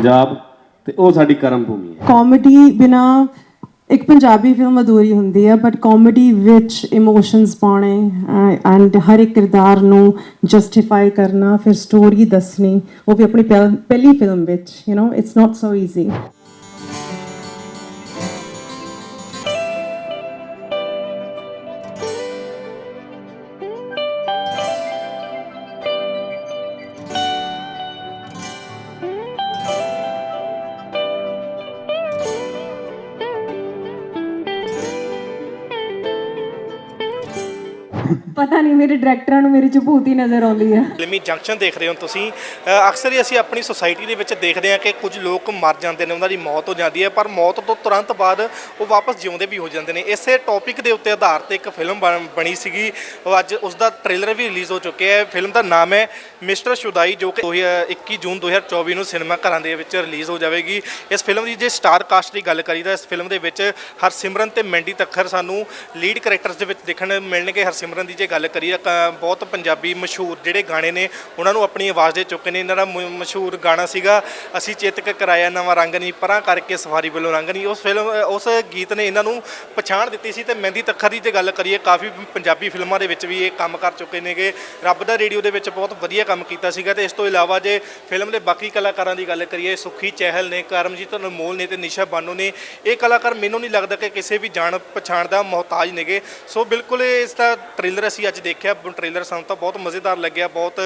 ਪੰਜਾਬ ਤੇ ਉਹ ਸਾਡੀ ਕਰਮ ਭੂਮੀ ਹੈ। ਕਾਮੇਡੀ ਬਿਨਾ ਇੱਕ ਪੰਜਾਬੀ ਫਿਲਮ ਅਧੂਰੀ ਹੁੰਦੀ ਹੈ ਬਟ ਕਾਮੇਡੀ ਵਿੱਚ ਇਮੋਸ਼ਨਸ ਪਾਉਣੇ ਐਂਡ ਹਰ ਇੱਕ ਕਿਰਦਾਰ ਨੂੰ ਜਸਟੀਫਾਈ ਕਰਨਾ, ਫਿਰ ਸਟੋਰੀ ਦੱਸਣੀ, ਉਹ ਵੀ ਆਪਣੀ ਪਹਿਲ- ਪਹਿਲੀ ਫਿਲਮ ਵਿੱਚ you know it's not so easy ਪਤਾ ਨਹੀਂ ਮੇਰੇ ਡਾਇਰੈਕਟਰਾਂ ਨੂੰ ਮੇਰੀ ਚ ਚਭੂਤੀ ਨਜ਼ਰ ਆਉਂਦੀ ਹੈ ਫਿਲਮੀ ਜੰਕਸ਼ਨ ਦੇਖ ਰਹੇ ਹੋ ਤੁਸੀਂ। ਅ, ਅਕਸਰ ਹੀ ਅਸੀਂ ਆਪਣੀ ਸੋਸਾਇਟੀ ਦੇ ਵਿੱਚ ਦੇਖਦੇ ਹਾਂ ਕਿ ਕੁਝ ਲੋਕ ਮਰ ਜਾਂਦੇ ਨੇ ਉਹਨਾਂ ਦੀ ਮੌਤ ਹੋ ਜਾਂਦੀ ਹੈ ਪਰ ਮੌਤ ਤੋਂ ਤੁਰੰਤ ਬਾਅਦ ਉਹ ਵਾਪਸ ਜਿਉਂਦੇ ਵੀ ਹੋ ਜਾਂਦੇ ਨੇ। ਇਸੇ ਟੌਪਿਕ ਦੇ ਉੱਤੇ ਆਧਾਰ ਤੇ ਇੱਕ ਫਿਲਮ ਬਣ- ਬਣੀ ਸੀਗੀ। ਉਹ ਅੱਜ ਉਸ ਦਾ ਟ੍ਰੇਲਰ ਵੀ ਰਿਲੀਜ਼ ਹੋ ਚੁੱਕਿਆ ਹੈ। ਫਿਲਮ ਦਾ ਨਾਮ ਹੈ ਮਿਸਟਰ ਸ਼ੁਦਾਈ ਜੋ ਕਿ 21 ਜੂਨ 2024 ਨੂੰ ਸਿਨੇਮਾ ਘਰਾਂ ਦੇ ਵਿੱਚ ਰਿਲੀਜ਼ ਹੋ ਜਾਵੇਗੀ। ਇਸ ਫਿਲਮ ਦੀ ਜੇ ਸਟਾਰ ਕਾਸਟ ਦੀ ਗੱਲ ਕਰੀ ਤਾਂ ਇਸ ਫਿਲਮ ਦੇ ਵਿੱਚ ਹਰਸਿਮਰਨ ਤੇ ਮੈਂਡੀ ਤੱਖਰ ਸਾਨੂੰ ਲੀਡ ਕੈਰੈਕਟਰਸ ਦੇ ਵਿੱਚ ਦੇਖਣ ਮਿਲਣਗੇ। ਹਰਸਿਮਰਨ ਦੀ ਜੇ ਗੱਲ ਕਰੀਏ ਤਾਂ ਬਹੁਤ ਪੰਜਾਬੀ ਮਸ਼ਹੂਰ ਜਿਹੜੇ ਗਾਣੇ ਨੇ, ਉਹਨਾਂ ਨੂੰ ਆਪਣੀ ਆਵਾਜ਼ ਦੇ ਚੁੱਕੇ ਨੇ। ਇਹਨਾਂ ਦਾ ਮ- ਮਸ਼ਹੂਰ ਗਾਣਾ ਸੀਗਾ, ਅਸੀਂ ਚੇਤਕ ਕਰਾਇਆ ਨਵਾਂ ਰੰਗ ਨਹੀਂ ਪਰਾਂ ਕਰਕੇ ਸਵਾਰੀ ਵੱਲੋਂ ਰੰਗ ਨਹੀਂ ਉਸ ਫਿਲਮ, ਉਸ ਗੀਤ ਨੇ ਇਹਨਾਂ ਨੂੰ ਪਛਾਣ ਦਿੱਤੀ ਸੀ ਤੇ ਮਹਿੰਦੀ ਤੱਖਰ ਦੀ ਜੇ ਗੱਲ ਕਰੀਏ, ਕਾਫੀ ਪੰਜਾਬੀ ਫਿਲਮਾਂ ਦੇ ਵਿੱਚ ਵੀ ਇਹ ਕੰਮ ਕਰ ਚੁੱਕੇ ਨੇਗੇ। ਰੱਬ ਦਾ ਰੇਡੀਓ ਦੇ ਵਿੱਚ ਬਹੁਤ ਵਧੀਆ ਕੰਮ ਕੀਤਾ ਸੀਗਾ ਤੇ ਇਸ ਤੋਂ ਇਲਾਵਾ ਜੇ ਫਿਲਮ ਦੇ ਬਾਕੀ ਕਲਾਕਾਰਾਂ ਦੀ ਗੱਲ ਕਰੀਏ, ਸੁਖੀ ਚਹਿਲ ਨੇ, ਕਰਮਜੀਤ ਅਨਮੋਲ ਨੇ ਤੇ ਨਿਸ਼ਾ ਬਾਨੋ ਨੇ, ਇਹ ਕਲਾਕਾਰ ਮੈਨੂੰ ਨਹੀਂ ਲੱਗਦਾ ਕਿ ਕਿਸੇ ਵੀ ਜਾਣ ਪਛਾਣ ਦਾ ਮੁਹਤਾਜ ਨੇਗੇ। ਸੋ ਬਿਲਕੁਲ ਇਸ ਦਾ ਟ੍ਰੇਲਰ ਅਸੀਂ ਅੱਜ ਦੇਖਿਆ ਟ੍ਰੇਲਰ ਸਾਨੂੰ ਤਾਂ ਬਹੁਤ ਮਜ਼ੇਦਾਰ ਲੱਗਿਆ, ਬਹੁਤ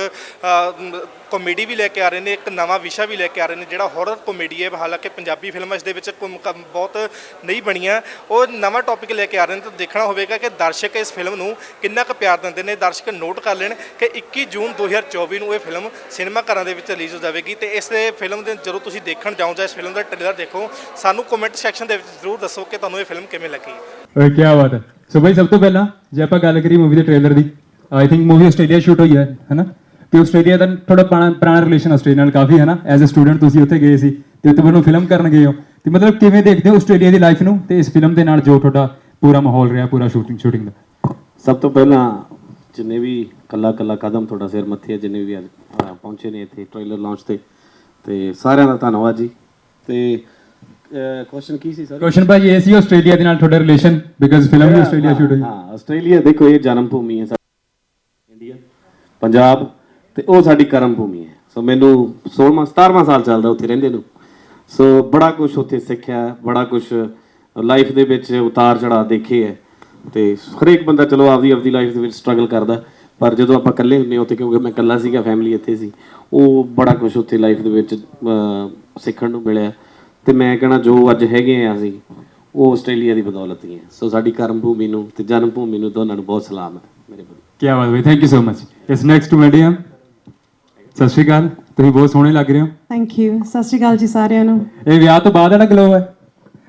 ਕਾਮੇਡੀ ਵੀ ਲੈ ਕੇ ਆ ਰਹੇ ਨੇ, ਇੱਕ ਨਵਾਂ ਵਿਸ਼ਾ ਵੀ ਲੈ ਕੇ ਆ ਰਹੇ ਨੇ, ਜਿਹੜਾ ਹਾਰਰ ਕਾਮੇਡੀ ਹੈ। ਹਾਲਾਂਕਿ ਪੰਜਾਬੀ ਫਿਲਮਾਂ ਇਸ ਦੇ ਵਿੱਚ ਬਹੁਤ ਨਹੀਂ ਬਣੀਆਂ। ਉਹ ਨਵਾਂ ਟੌਪਿਕ ਲੈ ਕੇ ਆ ਰਹੇ ਨੇ, ਤਾਂ ਦੇਖਣਾ ਹੋਵੇਗਾ ਕਿ ਦਰਸ਼ਕ ਇਸ ਫਿਲਮ ਨੂੰ ਕਿੰਨਾ ਕੁ ਪਿਆਰ ਦਿੰਦੇ ਨੇ। ਦਰਸ਼ਕ ਨੋਟ ਕਰ ਲੈਣ ਕਿ 21 ਜੂਨ 2024 ਨੂੰ ਇਹ ਫਿਲਮ ਸਿਨੇਮਾ ਘਰਾਂ ਦੇ ਵਿੱਚ ਰਿਲੀਜ਼ ਹੋ ਜਾਵੇਗੀ ਤੇ ਇਸ ਫਿਲਮ ਦੇ ਜਦੋਂ ਤੁਸੀਂ ਦੇਖਣ ਜਾਓ ਜਾਂ ਇਸ ਫਿਲਮ ਦਾ ਟ੍ਰੇਲਰ ਦੇਖੋ, ਸਾਨੂੰ ਕਮੈਂਟ ਸੈਕਸ਼ਨ ਦੇ ਵਿੱਚ ਜ਼ਰੂਰ ਦੱਸੋ ਕਿ ਤੁਹਾਨੂੰ ਇਹ ਫਿਲਮ ਕਿਵੇਂ ਲੱਗੀ। ਓਏ ਕੀ ਬਾਤ ਹੈ। ਸੋ ਭਾਈ ਸਭ ਤੋਂ ਪਹਿਲਾਂ ਜੇ ਆਪਾਂ ਗੱਲ ਕਰੀ ਮੂਵੀ ਦੇ trailer the I think movie Australia shoot ਹੋਈ ਹੈ ਹੈਨਾ ਤੇ ਆਸਟ੍ਰੇਲੀਆ ਦਾ ਥੋੜਾ ਪੁਰਾਣਾ ਰਿਲੇਸ਼ਨ ਆਸਟ੍ਰੇਲੀਆ ਨਾਲ ਕਾਫੀ, ਹੈ ਨਾ? ਐਜ਼ ਅ ਸਟੂਡੈਂਟ ਤੁਸੀਂ ਉੱਥੇ ਗਏ ਸੀ, ਤੇ ਉੱਥੇ ਵੱਲੋਂ ਫਿਲਮ ਕਰਨ ਗਏ ਹੋ। ਤੇ ਮਤਲਬ ਕਿਵੇਂ ਦੇਖਦੇ ਹੋ ਆਸਟ੍ਰੇਲੀਆ ਦੀ ਲਾਈਫ ਨੂੰ? ਤੇ ਇਸ ਫਿਲਮ ਦੇ ਨਾਲ ਜੋ ਤੁਹਾਡਾ ਪੂਰਾ ਮਾਹੌਲ ਰਿਹਾ, ਪੂਰਾ ਸ਼ੂਟਿੰਗ ਸ਼ੂਟਿੰਗ ਦਾ? ਸਭ ਤੋਂ ਪਹਿਲਾਂ ਜਿੰਨੇ ਵੀ ਕੱਲਾ ਕੱਲਾ ਕਦਮ ਤੁਹਾਡਾ ਸਿਰ ਮੱਥੇ ਜਿੰਨੇ ਵੀ ਅੱਜ ਪਹੁੰਚੇ ਨੇ ਇੱਥੇ ਟ੍ਰੇਲਰ ਲਾਂਚ ਤੇ ਤੇ ਸਾਰਿਆਂ ਦਾ ਧੰਨਵਾਦ ਜੀ। ਤੇ ਕੁਐਸਚਨ ਕੀ ਸੀ ਸਰ ਕੁਐਸਚਨ ਭਾਈ ਇਹ ਸੀ ਆਸਟ੍ਰੇਲੀਆ ਦੇ ਨਾਲ ਤੁਹਾਡਾ ਰਿਲੇਸ਼ਨ ਬਿਕਾਜ਼ ਫਿਲਮ ਵੀ ਆਸਟ੍ਰੇਲੀਆ ਸ਼ੂਟ ਹੋਈ। ਹਾਂ ਆਸਟ੍ਰੇਲੀਆ ਦੇਖੋ ਇਹ ਜਨਮ ਭੂਮੀ ਹੈ ਸਾਡੀ ਇੰਡੀਆ ਪੰਜਾਬ ਤੇ ਉਹ ਸਾਡੀ ਕਰਮ ਭੂਮੀ ਹੈ। ਸੋ ਮੈਨੂੰ 16ਵਾਂ 17ਵਾਂ ਸਾਲ ਚੱਲਦਾ ਉੱਥੇ ਰਹਿੰਦੇ ਨੂੰ। ਸੋ ਬੜਾ ਕੁਝ ਉੱਥੇ ਸਿੱਖਿਆ ਬੜਾ ਕੁਝ ਲਾਈਫ ਦੇ ਵਿੱਚ ਉਤਾਰ ਚੜਾ ਦੇਖੇ ਹੈ। ਤੇ ਹਰੇਕ ਬੰਦਾ ਚਲੋ ਆਪਦੀ ਆਪਦੀ ਲਾਈਫ ਦੇ ਵਿੱਚ ਸਟਰਗਲ ਕਰਦਾ। ਪਰ ਜਦੋਂ ਆਪਾਂ ਇਕੱਲੇ ਹੁੰਨੇ ਉੱਥੇ ਕਿਉਂਕਿ ਮੈਂ ਇਕੱਲਾ ਸੀਗਾ ਫੈਮਿਲੀ ਇੱਥੇ ਸੀ ਉਹ ਬੜਾ ਕੁਝ ਉੱਥੇ ਲਾਈਫ ਦੇ ਵਿੱਚ ਸਿੱਖਣ ਨੂੰ ਮਿਲਿਆ। ਤੇ ਮੈਂ ਕਹਣਾ ਜੋ ਅੱਜ ਹੈਗੇ ਆ ਅਸੀਂ ਉਹ ਆਸਟ੍ਰੇਲੀਆ ਦੀ ਬਦੌਲਤ ਹੀ ਹੈ ਸੋ ਸਾਡੀ ਕਰਮ ਭੂਮੀ ਨੂੰ ਤੇ ਜਨਮ ਭੂਮੀ ਨੂੰ ਦੋਨਾਂ ਨੂੰ ਬਹੁਤ ਸਲਾਮ ਹੈ ਮੇਰੇ ਵੱਲੋਂ ਕੀ ਬਾਤ ਹੈ ਥੈਂਕ ਯੂ ਸੋ ਮਚ ਇਸ next to medium Sat Shri Akal. ਤੁਸੀਂ ਬਹੁਤ ਸੋਹਣੇ ਲੱਗ ਰਹੇ ਹੋ। ਥੈਂਕ ਯੂ ਸਤਿ ਸ਼੍ਰੀ ਅਕਾਲ ਜੀ ਸਾਰਿਆਂ ਨੂੰ। ਇਹ ਵਿਆਹ ਤੋਂ ਬਾਅਦ ਜਿਹੜਾ ਗਲੋ ਹੈ।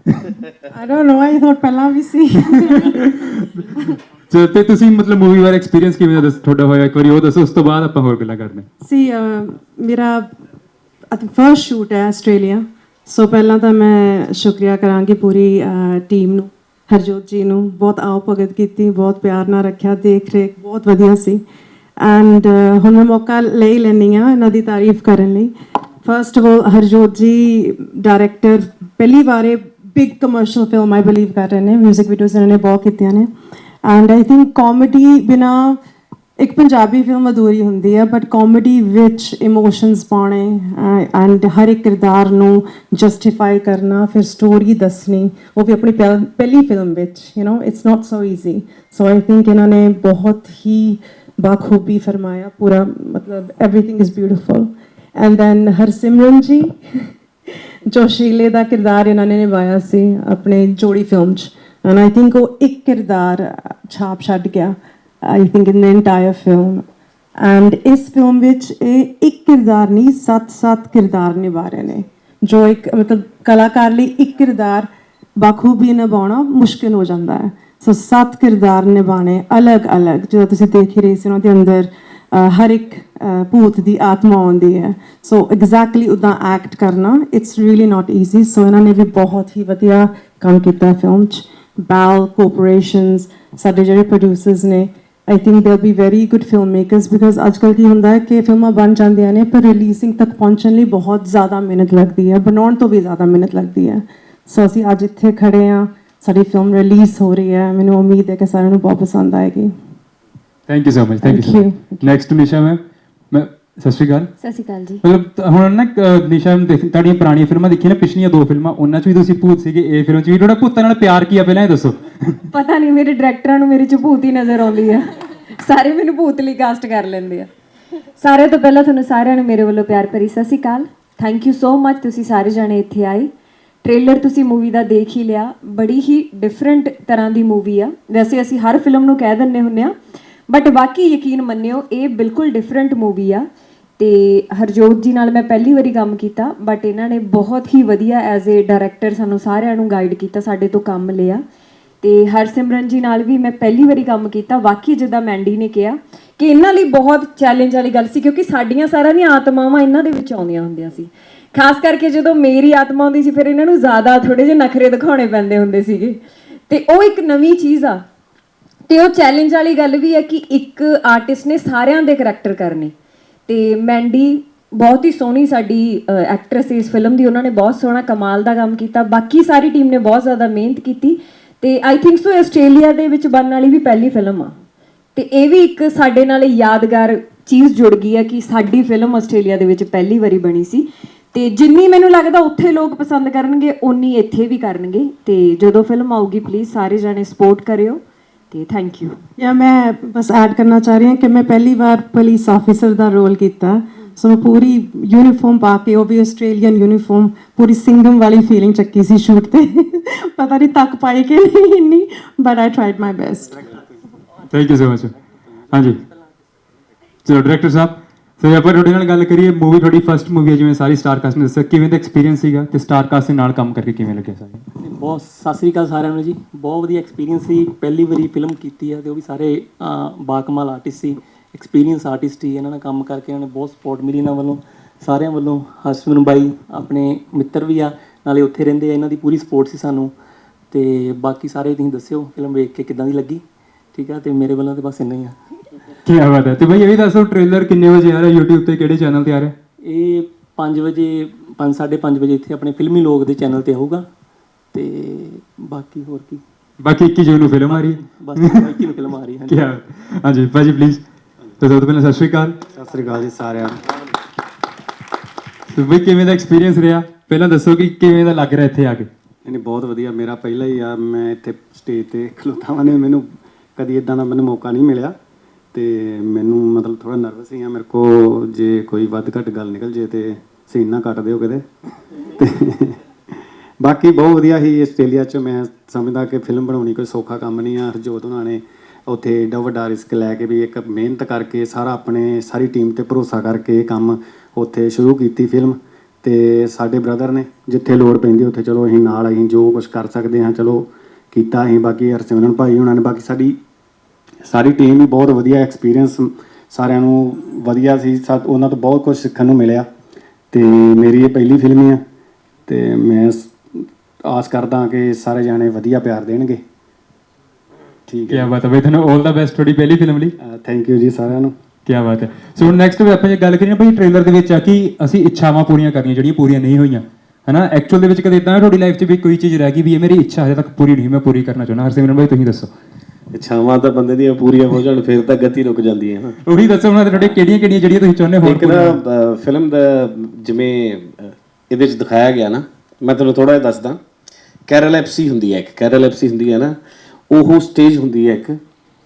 I don't know I thought ਪਹਿਲਾਂ ਵੀ ਸੀ। ਤੇ ਤੇ ਤੁਸੀਂ ਮਤਲਬ ਮੂਵੀ ਬਾਰੇ ਐਕਸਪੀਰੀਅੰਸ ਕਿਵੇਂ ਦਾ ਦੱਸ ਤੁਹਾਡਾ ਹੋਇਆ? ਇੱਕ ਵਾਰੀ ਉਹ ਦੱਸੋ ਉਸ ਤੋਂ ਬਾਅਦ ਆਪਾਂ ਹੋਰ ਗੱਲਾਂ ਕਰਦੇ ਹਾਂ। ਸੀ ਮੇਰਾ ਫਰਸਟ ਸ਼ੂਟ ਹੈ ਆਸਟ੍ਰੇਲੀਆ। ਸੋ ਪਹਿਲਾਂ ਤਾਂ ਮੈਂ ਸ਼ੁਕਰੀਆ ਕਰਾਂਗੀ ਪੂਰੀ ਟੀਮ ਨੂੰ, ਹਰਜੋਤ ਜੀ ਨੂੰ, ਬਹੁਤ ਆਓ ਭਗਤ ਕੀਤੀ, ਬਹੁਤ ਪਿਆਰ ਨਾਲ ਰੱਖਿਆ, ਦੇਖ ਰੇਖ ਬਹੁਤ ਵਧੀਆ ਸੀ। ਐਂਡ ਹੁਣ ਮੈਂ ਮੌਕਾ ਲੈ ਹੀ ਲੈਣੀ ਆ ਇਹਨਾਂ ਦੀ ਤਾਰੀਫ ਕਰਨ ਲਈ। ਫਰਸਟ ਆਫ ਆਲ ਹਰਜੋਤ ਜੀ ਡਾਇਰੈਕਟਰ ਪਹਿਲੀ ਵਾਰੇ big commercial film I believe ਕਰ ਰਹੇ ਨੇ 뮤직 ਵੀਡੀਓਜ਼ ਇਹਨਾਂ ਨੇ ਬਹੁਤ ਕੀਤੀਆਂ ਨੇ। ਐਂਡ ਆਈ ਥਿੰਕ ਕਾਮੇਡੀ ਬਿਨਾ ਇੱਕ ਪੰਜਾਬੀ ਫਿਲਮ ਅਧੂਰੀ ਹੁੰਦੀ ਹੈ ਬਟ ਕਾਮੇਡੀ ਵਿੱਚ ਇਮੋਸ਼ਨਸ ਪਾਉਣੇ ਐਂਡ ਹਰ ਇੱਕ ਕਿਰਦਾਰ ਨੂੰ ਜਸਟੀਫਾਈ ਕਰਨਾ ਫਿਰ ਸਟੋਰੀ ਦੱਸਣੀ ਉਹ ਵੀ ਆਪਣੀ ਪਹਿਲ- ਪਹਿਲੀ ਫਿਲਮ ਵਿੱਚ you know it's not so easy so I think ਇਹਨਾਂ ਨੇ ਬਹੁਤ ਹੀ ਬਾਖੂਬੀ ਫਰਮਾਇਆ ਪੂਰਾ ਮਤਲਬ everything is beautiful and then Harsimran ji ਜੋ ਸ਼ੀਲੇ ਦਾ ਕਿਰਦਾਰ ਇਹਨਾਂ ਨੇ ਨਿਭਾਇਆ ਸੀ ਆਪਣੇ ਜੋੜੀ ਫਿਲਮ 'ਚ ਐਂਡ ਆਈ ਥਿੰਕ ਉਹ ਇੱਕ ਕਿਰਦਾਰ ਛਾਪ ਛੱਡ ਗਿਆ I think in the entire film and ਇਸ ਫਿਲਮ ਵਿੱਚ ਇਹ ਇੱਕ ਕਿਰਦਾਰ ਨਹੀਂ ਸੱਤ ਸੱਤ ਕਿਰਦਾਰ ਨਿਭਾ ਰਹੇ ਨੇ। ਜੋ ਇੱਕ, ਮਤਲਬ ਕਲਾਕਾਰ ਲਈ ਇੱਕ ਕਿਰਦਾਰ ਬਾਖੂਬੀ ਨਿਭਾਉਣਾ ਮੁਸ਼ਕਿਲ ਹੋ ਜਾਂਦਾ ਹੈ। ਸੋ ਸੱਤ ਕਿਰਦਾਰ ਨਿਭਾਣੇ ਅਲੱਗ-ਅਲੱਗ। ਜਦੋਂ ਤੁਸੀਂ ਦੇਖ ਹੀ ਰਹੇ ਸੀ ਉਹਨਾਂ ਦੇ ਅੰਦਰ ਹਰ ਇੱਕ ਭੂਤ ਦੀ ਆਤਮਾ ਆਉਂਦੀ ਹੈ। ਸੋ ਐਗਜ਼ੈਕਟਲੀ ਉਦਾਂ ਐਕਟ ਕਰਨਾ it's really not easy so ਇਹਨਾਂ ਨੇ ਵੀ ਬਹੁਤ ਹੀ ਵਧੀਆ ਕੰਮ ਕੀਤਾ ਫਿਲਮ 'ਚ। ਬਾਲ ਕੋਰਪੋਰੇਸ਼ਨਸ ਸਾਡੇ ਜਿਹੜੇ ਪ੍ਰੋਡਿਊਸਰਸ ਨੇ I think they'll be very good film makers because ਅੱਜਕੱਲ ਕੀ ਹੁੰਦਾ ਹੈ ਕਿ ਫਿਲਮਾਂ ਬਣ ਜਾਂਦੀਆਂ ਨੇ ਪਰ ਰਿਲੀਜ਼ਿੰਗ ਤੱਕ ਪਹੁੰਚਣ ਲਈ ਬਹੁਤ ਜ਼ਿਆਦਾ ਮਿਹਨਤ ਲੱਗਦੀ ਹੈ ਬਣਾਉਣ ਤੋਂ ਵੀ ਜ਼ਿਆਦਾ ਮਿਹਨਤ ਲੱਗਦੀ ਹੈ ਸੋ ਅਸੀਂ ਅੱਜ ਇੱਥੇ ਖੜੇ ਹਾਂ ਸਾਡੀ ਫਿਲਮ ਰਿਲੀਜ਼ ਹੋ ਰਹੀ ਹੈ ਮੈਨੂੰ ਉਮੀਦ ਹੈ ਕਿ ਸਾਰਿਆਂ ਨੂੰ ਬਹੁਤ ਪਸੰਦ ਆਏਗੀ thank you so much thank you. Next Nisha ma'am Sat Shri Akal. ਸਤਿ ਸ਼੍ਰੀ ਅਕਾਲ ਜੀ। ਮਤਲਬ ਤ- ਹੁਣ ਨਾ ਨਿਸ਼ਾ ਨੂੰ ਦੇਖ ਤੁਹਾਡੀਆਂ ਪੁਰਾਣੀਆਂ ਫਿਲਮਾਂ ਦੇਖੀਆਂ ਨਾ ਪਿਛਲੀਆਂ ਦੋ ਫਿਲਮਾਂ ਉਹਨਾਂ 'ਚ ਵੀ ਤੁਸੀਂ ਭੂਤ ਸੀਗੇ ਇਹ ਫਿਲਮ 'ਚ ਵੀ। ਤੁਹਾਡਾ ਭੂਤਾਂ ਨਾਲ ਪਿਆਰ ਕੀ ਆ ਪਹਿਲਾਂ ਇਹ ਦੱਸੋ? ਪਤਾ ਨਹੀਂ ਮੇਰੇ ਡਾਇਰੈਕਟਰਾਂ ਨੂੰ ਮੇਰੇ ਚ ਭੂਤ ਹੀ ਨਜ਼ਰ ਆਉਂਦੀ ਆ। ਸਾਰੇ ਮੈਨੂੰ ਭੂਤ ਲਈ ਕਾਸਟ ਕਰ ਲੈਂਦੇ ਆ। ਸਾਰਿਆਂ ਤੋਂ ਪਹਿਲਾਂ ਤੁਹਾਨੂੰ ਸਾਰਿਆਂ ਨੂੰ ਮੇਰੇ ਵੱਲੋਂ ਪਿਆਰ ਭਰੀ Sat Shri Akal. Thank you so much ਤੁਸੀਂ ਸਾਰੇ ਜਣੇ ਇੱਥੇ ਆਏ। ਟ੍ਰੇਲਰ ਤੁਸੀਂ ਮੂਵੀ ਦਾ ਦੇਖ ਹੀ ਲਿਆ। ਬੜੀ ਹੀ ਡਿਫਰੈਂਟ ਤਰ੍ਹਾਂ ਦੀ ਮੂਵੀ ਆ। ਵੈਸੇ ਅਸੀਂ ਹਰ ਫਿਲਮ ਨੂੰ ਕਹਿ ਦਿੰਨੇ ਹੁੰਨੇ ਆ ਬਟ ਬਾਕੀ ਯਕੀਨ ਮੰਨਿਓ, ਇਹ ਬਿਲਕੁਲ ਡਿਫਰੈਂਟ ਮੂਵੀ ਆ ਤੇ ਹਰਜੋਤ ਜੀ ਨਾਲ ਮੈਂ ਪਹਿਲੀ ਵਾਰੀ ਕੰਮ ਕੀਤਾ ਬਟ ਇਹਨਾਂ ਨੇ ਬਹੁਤ ਹੀ ਵਧੀਆ ਐਜ਼ ਅ ਡਾਇਰੈਕਟਰ ਸਾਨੂੰ ਸਾਰਿਆਂ ਨੂੰ ਗਾਈਡ ਕੀਤਾ, ਸਾਡੇ ਤੋਂ ਕੰਮ ਲਿਆ। ਤੇ ਹਰਸਿਮਰਨ ਜੀ ਨਾਲ ਵੀ ਮੈਂ ਪਹਿਲੀ ਵਾਰੀ ਕੰਮ ਕੀਤਾ, ਵਾਕਈ ਜਿੱਦਾਂ ਮੈਂਡੀ ਨੇ ਕਿਹਾ ਕਿ ਇਹਨਾਂ ਲਈ ਬਹੁਤ ਚੈਲੰਜ ਵਾਲੀ ਗੱਲ ਸੀ, ਕਿਉਂਕਿ ਸਾਡੀਆਂ ਸਾਰਿਆਂ ਦੀਆਂ ਆਤਮਾਵਾਂ ਇਹਨਾਂ ਦੇ ਵਿੱਚ ਆਉਂਦੀਆਂ ਹੁੰਦੀਆਂ ਸੀ। ਖਾਸ ਕਰਕੇ ਜਦੋਂ ਮੇਰੀ ਆਤਮਾ ਆਉਂਦੀ ਸੀ, ਫਿਰ ਇਹਨਾਂ ਨੂੰ ਜ਼ਿਆਦਾ ਥੋੜੇ ਜਿਹੇ ਨਖਰੇ ਦਿਖਾਉਣੇ ਪੈਂਦੇ ਹੁੰਦੇ ਸੀਗੇ। ਤੇ ਉਹ ਇੱਕ ਨਵੀਂ ਚੀਜ਼ ਆ ਤੇ ਉਹ ਚੈਲੰਜ ਵਾਲੀ ਗੱਲ ਵੀ ਹੈ ਕਿ ਇੱਕ ਆਰਟਿਸਟ ਨੇ ਸਾਰਿਆਂ ਦੇ ਕਰੈਕਟਰ ਕਰਨੇ। ਤੇ ਮੈਂਡੀ ਬਹੁਤ ਹੀ ਸੋਹਣੀ ਸਾਡੀ ਐਕਟਰੈਸ ਇਸ ਫਿਲਮ ਦੀ। ਉਹਨਾਂ ਨੇ ਬਹੁਤ ਸੋਹਣਾ ਕਮਾਲ ਦਾ ਕੰਮ ਕੀਤਾ। ਬਾਕੀ ਸਾਰੀ ਟੀਮ ਨੇ ਬਹੁਤ ਜ਼ਿਆਦਾ ਮਿਹਨਤ ਕੀਤੀ। ਤੇ ਆਈ ਥਿੰਕ ਸੋ ਆਸਟ੍ਰੇਲੀਆ ਦੇ ਵਿੱਚ ਬਣਨ ਵਾਲੀ ਵੀ ਪਹਿਲੀ ਫਿਲਮ ਆ। ਤੇ ਇਹ ਵੀ ਇੱਕ ਸਾਡੇ ਨਾਲ ਯਾਦਗਾਰ ਚੀਜ਼ ਜੁੜ ਗਈ ਹੈ ਕਿ ਸਾਡੀ ਫਿਲਮ ਆਸਟ੍ਰੇਲੀਆ ਦੇ ਵਿੱਚ ਪਹਿਲੀ ਵਾਰੀ ਬਣੀ ਸੀ। ਤੇ ਜਿੰਨੀ ਮੈਨੂੰ ਲੱਗਦਾ ਉੱਥੇ ਲੋਕ ਪਸੰਦ ਕਰਨਗੇ ਉਨੀ ਇੱਥੇ ਵੀ ਕਰਨਗੇ। ਤੇ ਜਦੋਂ ਫਿਲਮ ਆਊਗੀ ਪਲੀਜ਼ ਸਾਰੇ ਜਣੇ ਸਪੋਰਟ ਕਰਿਓ। ਤੇ ਥੈਂਕ ਯੂ ਜਾਂ ਮੈਂ ਬਸ ਐਡ ਕਰਨਾ ਚਾਹ ਰਹੀ ਹਾਂ ਕਿ ਮੈਂ ਪਹਿਲੀ ਵਾਰ ਪੁਲਿਸ ਆਫੀਸਰ ਦਾ ਰੋਲ ਕੀਤਾ। ਸੋ ਮੈਂ ਪੂਰੀ ਯੂਨੀਫਾਰਮ ਪਾ ਕੇ ਉਹ ਵੀ ਆਸਟ੍ਰੇਲੀਅਨ ਯੂਨੀਫਾਰਮ ਪੂਰੀ ਸਿੰਗਮ ਵਾਲੀ ਫੀਲਿੰਗ ਚੱਕੀ ਸੀ ਸ਼ੂਟ ਤੇ। ਪਤਾ ਨਹੀਂ ਤੱਕ ਪਾਈ ਕਿ ਨਹੀਂ ਇੰਨੀ but I tried my best thank you so much ਹਾਂਜੀ। ਚਲੋ ਡਾਇਰੈਕਟਰ ਸਾਹਿਬ ਸੋ ਜੇ ਆਪਾਂ ਤੁਹਾਡੇ ਨਾਲ ਗੱਲ ਕਰੀਏ ਮੂਵੀ ਤੁਹਾਡੀ ਫਰਸਟ ਮੂਵੀ ਹੈ ਜਿਵੇਂ ਸਾਰੀ ਸਟਾਰ ਕਾਸਟ ਨੇ ਦੱਸਿਆ। ਕਿਵੇਂ ਦਾ ਐਕਸਪੀਰੀਅੰਸ ਸੀਗਾ ਤੇ ਸਟਾਰ ਕਾਸਟ ਦੇ ਨਾਲ ਕੰਮ ਕਰਕੇ ਕਿਵੇਂ ਲੱਗਿਆ ਸਾਨੂੰ ਬਹੁਤ ਸਤਿ ਸ੍ਰੀ ਅਕਾਲ ਸਾਰਿਆਂ ਨੂੰ ਜੀ। ਬਹੁਤ ਵਧੀਆ ਐਕਸਪੀਰੀਅੰਸ ਸੀ। ਪਹਿਲੀ ਵਾਰੀ ਫਿਲਮ ਕੀਤੀ ਆ ਤੇ ਉਹ ਵੀ ਸਾਰੇ ਅਹ, ਬਾਕਮਾਲ ਆਰਟਿਸਟ ਸੀ। ਐਕਸਪੀਰੀਅੰਸ ਆਰਟਿਸਟ ਸੀ। ਇਹਨਾਂ ਨਾਲ ਕੰਮ ਕਰਕੇ ਇਹਨਾਂ ਨੇ ਬਹੁਤ ਸਪੋਰਟ ਮਿਲੀ ਇਹਨਾਂ ਵੱਲੋਂ। ਸਾਰਿਆਂ ਵੱਲੋਂ ਹਰਸ਼ਮਨ ਬਾਈ ਆਪਣੇ ਮਿੱਤਰ ਵੀ ਆ। ਨਾਲੇ ਉੱਥੇ ਰਹਿੰਦੇ ਆ। ਇਹਨਾਂ ਦੀ ਪੂਰੀ ਸਪੋਰਟ ਸੀ ਸਾਨੂੰ। ਤੇ ਬਾਕੀ ਸਾਰੇ ਤੁਸੀਂ ਦੱਸਿਓ ਫਿਲਮ ਵੇਖ ਕੇ ਕਿੱਦਾਂ ਦੀ ਲੱਗੀ। ਠੀਕ ਆ? ਤੇ ਮੇਰੇ ਵੱਲੋਂ ਤੇ ਬਸ ਇੰਨਾ ਹੀ ਆ। ਕੀ ਬਾਤ ਹੈ। ਤੇ ਬਈ ਇਹ ਵੀ ਦੱਸੋ ਟ੍ਰੇਲਰ ਕਿੰਨੇ ਵਜੇ ਆ ਰਿਹਾ? YouTube ਤੇ ਕਿਹੜੇ ਚੈਨਲ ਤੇ ਆ ਰਿਹਾ? ਇਹ 5 ਵਜੇ 5 5:30 ਵਜੇ ਇੱਥੇ ਆਪਣੇ ਫਿਲਮੀ ਲੋਕ ਦੇ ਚੈਨਲ ਤੇ ਆਊਗਾ ਤੇ ਬਾਕੀ ਹੋਰ ਕੀ? ਬਾਕੀ 21 ਜੂਨ ਨੂੰ ਫਿਲਮ ਆ ਰਹੀ ਹੈ। ਬਸ ਬਾਕੀ ਨੂੰ ਫਿਲਮ ਆ ਰਹੀ ਹੈ ਕੀ ਹਾਂਜੀ ਭਾਜੀ ਪਲੀਜ਼ ਤੇ ਸਭ ਤੋਂ ਪਹਿਲਾਂ ਸਤਿ ਸ਼੍ਰੀ ਅਕਾਲ। ਸਤਿ ਸ੍ਰੀ ਅਕਾਲ ਜੀ ਸਾਰਿਆਂ ਨੂੰ। ਤੇ ਬਈ ਕਿਵੇਂ ਦਾ ਐਕਸਪੀਰੀਅੰਸ ਰਿਹਾ? ਪਹਿਲਾਂ ਦੱਸੋ ਕਿ ਕਿਵੇਂ ਦਾ ਲੱਗ ਰਿਹਾ ਇੱਥੇ ਆ ਕੇ? ਨਹੀਂ ਨਹੀਂ, ਬਹੁਤ ਵਧੀਆ। ਮੇਰਾ ਪਹਿਲਾ ਹੀ ਆ ਮੈਂ ਇੱਥੇ ਸਟੇਜ ਤੇ ਖਲੋਤਾ ਵਾਂ ਨੇ ਮੈਨੂੰ ਕਦੀ ਇਦਾਂ ਦਾ ਮੈਨੂੰ ਮੌਕਾ ਨਹੀਂ ਮਿਲਿਆ। ਤੇ ਮੈਨੂੰ ਮਤਲਬ ਥੋੜਾ ਨਰਵਸ ਹੀ ਆ ਮੇਰੇ ਕੋ ਜੇ ਕੋਈ ਵੱਧ ਘੱਟ ਗੱਲ ਨਿਕਲ ਜੇ ਤੇ ਸੀਨ ਨਾ ਕੱਟ ਦਿਓ ਕਦੇ ਤੇ ਬਾਕੀ ਬਹੁਤ ਵਧੀਆ ਹੀ ਆਸਟ੍ਰੇਲੀਆ ਚ। ਮੈਂ ਸਮਝਦਾ ਕਿ ਫਿਲਮ ਬਣਾਉਣੀ ਕੋਈ ਸੌਖਾ ਕੰਮ ਨਹੀਂ ਆ। ਹਰਜੋਤ ਉਹਨਾਂ ਨੇ ਉੱਥੇ ਏਡਾ ਵੱਡਾ ਰਿਸਕ ਲੈ ਕੇ ਵੀ ਇੱਕ ਮਿਹਨਤ ਕਰਕੇ ਸਾਰਾ ਆਪਣੇ ਸਾਰੀ ਟੀਮ ਤੇ ਭਰੋਸਾ ਕਰਕੇ ਇਹ ਕੰਮ ਉੱਥੇ ਸ਼ੁਰੂ ਕੀਤੀ ਫਿਲਮ ਤੇ ਸਾਡੇ ਬ੍ਰਦਰ ਨੇ ਜਿੱਥੇ ਲੋੜ ਪੈਂਦੀ ਉੱਥੇ ਚਲੋ ਅਸੀਂ ਨਾਲ ਅਸੀਂ ਜੋ ਕੁਝ ਕਰ ਸਕਦੇ ਹਾਂ, ਚਲੋ ਕੀਤਾ ਅਸੀਂ। ਬਾਕੀ ਹਰਸਿਮਰਨ ਭਾਈ ਉਹਨਾਂ ਨੇ, ਬਾਕੀ ਸਾਡੀ ਸਾਰੀ ਟੀਮ ਵੀ ਬਹੁਤ ਵਧੀਆ ਐਕਸਪੀਰੀਅੰਸ ਸਾਰਿਆਂ ਨੂੰ ਵਧੀਆ ਸੀ ਉਹਨਾਂ ਤੋਂ ਬਹੁਤ ਕੁਝ ਸਿੱਖਣ ਨੂੰ ਮਿਲਿਆ ਤੇ ਮੇਰੀ ਇਹ ਪਹਿਲੀ ਫਿਲਮ ਹੀ ਆ ਤੇ ਮੈਂ ਆਸ ਕਰਦਾ ਕਿ ਸਾਰੇ ਜਾਣੇ ਵਧੀਆ ਪਿਆਰ ਦੇਣਗੇ। ਠੀਕ ਕੀ ਹੈ ਬਾਤ ਹੈ ਬਈ ਤੁਹਾਨੂੰ 올 ਦਾ ਬੈਸਟ ਤੁਹਾਡੀ ਪਹਿਲੀ ਫਿਲਮ ਲਈ। ਥੈਂਕ ਯੂ ਜੀ ਸਾਰਿਆਂ ਨੂੰ। ਕੀ ਬਾਤ ਹੈ। ਸੋ ਨੈਕਸਟ ਵੀ ਆਪਾਂ ਜੇ ਗੱਲ ਕਰੀਏ ਭਾਈ ਟ੍ਰੇਲਰ ਦੇ ਵਿੱਚ ਆ ਕਿ ਅਸੀਂ ਇੱਛਾਵਾਂ ਪੂਰੀਆਂ ਕਰਨੀਆਂ ਜਿਹੜੀਆਂ ਪੂਰੀਆਂ ਨਹੀਂ ਹੋਈਆਂ ਹਨਾ? ਐਕਚੁਅਲ ਦੇ ਵਿੱਚ ਕਦੇ ਇਦਾਂ ਤੁਹਾਡੀ ਲਾਈਫ 'ਚ ਵੀ ਕੋਈ ਚੀਜ਼ ਰਹਿ ਗਈ ਵੀ ਇਹ ਮੇਰੀ ਇੱਛਾ ਹਜੇ ਤੱਕ ਪੂਰੀ ਨਹੀਂ ਮੈਂ ਪੂਰੀ ਕਰਨਾ ਚਾਹੁੰਦਾ। ਹਰਸਿਮਰਨ ਭਾਈ ਤੁਸੀਂ ਦੱਸੋ। ਇੱਛਾਵਾਂ ਤਾਂ ਬੰਦੇ ਦੀਆਂ ਪੂਰੀਆਂ ਹੋ ਜਾਣ ਫਿਰ ਤਾਂ ਗਤੀ ਰੁਕ ਜਾਂਦੀ ਹੈ ਨਾ ਉਹੀ ਦੱਸੋ ਉਹਨਾਂ ਦੇ ਤੁਹਾਡੇ ਕਿਹੜੀਆਂ ਕਿਹੜੀਆਂ ਜਿਹੜੀਆਂ ਤੁਸੀਂ ਚਾਹੁੰਦੇ ਹੋ ਇੱਕ ਨਾ ਫਿਲਮ ਦਾ ਜਿਵੇਂ ਇਹਦੇ ਚ ਦਿਖਾਇਆ ਗਿਆ ਨਾ ਮੈਂ ਤੁਹਾਨੂੰ ਥੋੜਾ ਜਿਹਾ ਦੱਸਦਾ। ਕੈਰਲੈਪਸੀ ਹੁੰਦੀ ਹੈ ਇੱਕ ਕੈਰਲੈਪਸੀ ਹੁੰਦੀ ਹੈ ਨਾ ਉਹ ਸਟੇਜ ਹੁੰਦੀ ਹੈ ਇੱਕ।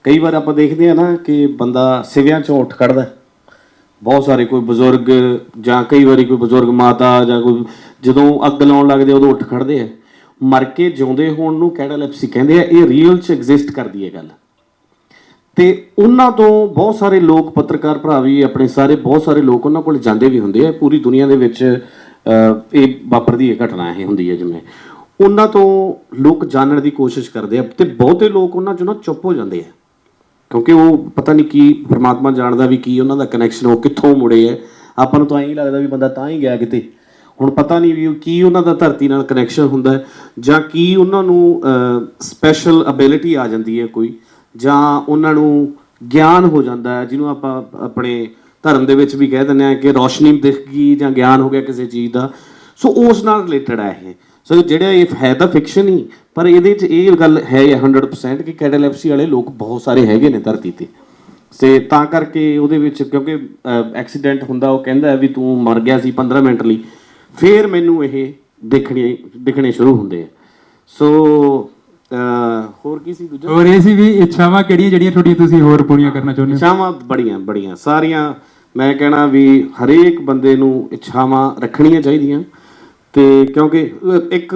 ਕਈ ਵਾਰ ਆਪਾਂ ਦੇਖਦੇ ਆ ਨਾ ਕਿ ਬੰਦਾ ਸਿਵਿਆਂ ਚੋਂ ਉੱਠ ਖੜਦਾ। ਬਹੁਤ ਸਾਰੇ ਕੋਈ ਬਜ਼ੁਰਗ ਜਾਂ ਕਈ ਵਾਰੀ ਕੋਈ ਬਜ਼ੁਰਗ ਮਾਤਾ ਜਾਂ ਕੋਈ ਜਦੋਂ ਅੱਗ ਲਾਉਣ ਲੱਗਦੇ ਉਦੋਂ ਉੱਠ ਖੜਦੇ ਆ। ਮਰ ਕੇ ਜਿਉਂਦੇ ਹੋਣ ਨੂੰ ਕੈਰਲੈਪਸੀ ਕਹਿੰਦੇ ਆ, ਇਹ ਰੀਅਲ ਚ ਐਗਜ਼ਿਸਟ ਕਰਦੀ ਹੈ ਗੱਲ। ਤੇ ਉਹਨਾਂ ਤੋਂ ਬਹੁਤ ਸਾਰੇ ਲੋਕ, ਪੱਤਰਕਾਰ ਭਰਾ ਵੀ ਆਪਣੇ ਸਾਰੇ, ਬਹੁਤ ਸਾਰੇ ਲੋਕ ਉਹਨਾਂ ਕੋਲ ਜਾਂਦੇ ਵੀ ਹੁੰਦੇ ਆ। ਪੂਰੀ ਦੁਨੀਆ ਦੇ ਵਿੱਚ ਇਹ ਵਾਪਰਦੀ ਹੈ ਘਟਨਾ ਇਹ ਹੁੰਦੀ ਹੈ ਜਿਵੇਂ। ਉਹਨਾਂ ਤੋਂ ਲੋਕ ਜਾਣਨ ਦੀ ਕੋਸ਼ਿਸ਼ ਕਰਦੇ ਆ ਤੇ ਬਹੁਤੇ ਲੋਕ ਉਹਨਾਂ ਚੋਂ ਨਾ ਚੁੱਪ ਹੋ ਜਾਂਦੇ ਆ। ਕਿਉਂਕਿ ਉਹ ਪਤਾ ਨਹੀਂ ਕੀ ਪਰਮਾਤਮਾ ਜਾਣਦਾ ਵੀ ਕੀ ਉਹਨਾਂ ਦਾ ਕਨੈਕਸ਼ਨ ਉਹ ਕਿੱਥੋਂ ਮੁੜੇ ਹੈ ਆਪਾਂ ਨੂੰ ਤਾਂ ਐਂ ਹੀ ਲੱਗਦਾ ਵੀ ਬੰਦਾ ਤਾਂ ਹੀ ਗਿਆ ਕਿਤੇ। ਹੁਣ ਪਤਾ ਨਹੀਂ ਵੀ ਉਹ ਕੀ ਉਹਨਾਂ ਦਾ ਧਰਤੀ ਨਾਲ ਕਨੈਕਸ਼ਨ ਹੁੰਦਾ ਹੈ, ਜਾਂ ਕੀ ਉਹਨਾਂ ਨੂੰ ਸਪੈਸ਼ਲ ਅਬਿਲਿਟੀ ਆ ਜਾਂਦੀ ਹੈ ਕੋਈ, ਜਾਂ ਉਹਨਾਂ ਨੂੰ ਗਿਆਨ ਹੋ ਜਾਂਦਾ ਹੈ, ਜਿਹਨੂੰ ਆਪਾਂ ਆਪਣੇ ਧਰਮ ਦੇ ਵਿੱਚ ਵੀ ਕਹਿ ਦਿੰਦੇ ਆ ਕਿ ਰੋਸ਼ਨੀ ਦਿਖ ਗਈ ਜਾਂ ਗਿਆਨ ਹੋ ਗਿਆ ਕਿਸੇ ਚੀਜ਼ ਦਾ। ਸੋ ਉਸ ਨਾਲ ਰਿਲੇਟਡ ਹੈ ਇਹ। ਸੋ ਜਿਹੜਾ ਇਹ ਹੈ ਤਾਂ ਫਿਕਸ਼ਨ ਹੀ, ਪਰ ਇਹਦੇ 'ਚ ਇਹ ਗੱਲ ਹੈ 100% ਕਿ ਕੈਟਾਲੈਪਸੀ ਵਾਲੇ ਲੋਕ ਬਹੁਤ ਸਾਰੇ ਹੈਗੇ ਨੇ ਧਰਤੀ ਤੇ। ਸੇ ਤਾਂ ਕਰਕੇ ਉਹਦੇ ਵਿੱਚ ਕਿਉਂਕਿ ਐਕਸੀਡੈਂਟ ਹੁੰਦਾ, ਉਹ ਕਹਿੰਦਾ ਵੀ ਤੂੰ ਮਰ ਗਿਆ ਸੀ 15 ਮਿੰਟ ਲਈ। ਫਿਰ ਮੈਨੂੰ ਇਹ ਦੇਖਣੇ ਦਿਖਣੇ ਸ਼ੁਰੂ ਹੁੰਦੇ ਆ। ਸੋ ਹੋਰ ਕੀ ਸੀ ਦੂਜਾ? ਹੋਰ ਇਹ ਸੀ ਵੀ ਇੱਛਾਵਾਂ ਕਿਹੜੀਆਂ ਜਿਹੜੀਆਂ ਤੁਹਾਡੀਆਂ ਤੁਸੀਂ ਹੋਰ ਪੂਰੀਆਂ ਕਰਨਾ ਚਾਹੁੰਦੇ ਹੋ? ਇੱਛਾਵਾਂ ਬੜੀਆਂ ਬੜੀਆਂ। ਸਾਰੀਆਂ ਮੈਂ ਕਹਿਣਾ ਵੀ ਹਰੇਕ ਬੰਦੇ ਨੂੰ ਇੱਛਾਵਾਂ ਰੱਖਣੀਆਂ ਚਾਹੀਦੀਆਂ। ਤੇ ਕਿਉਂਕਿ ਇੱਕ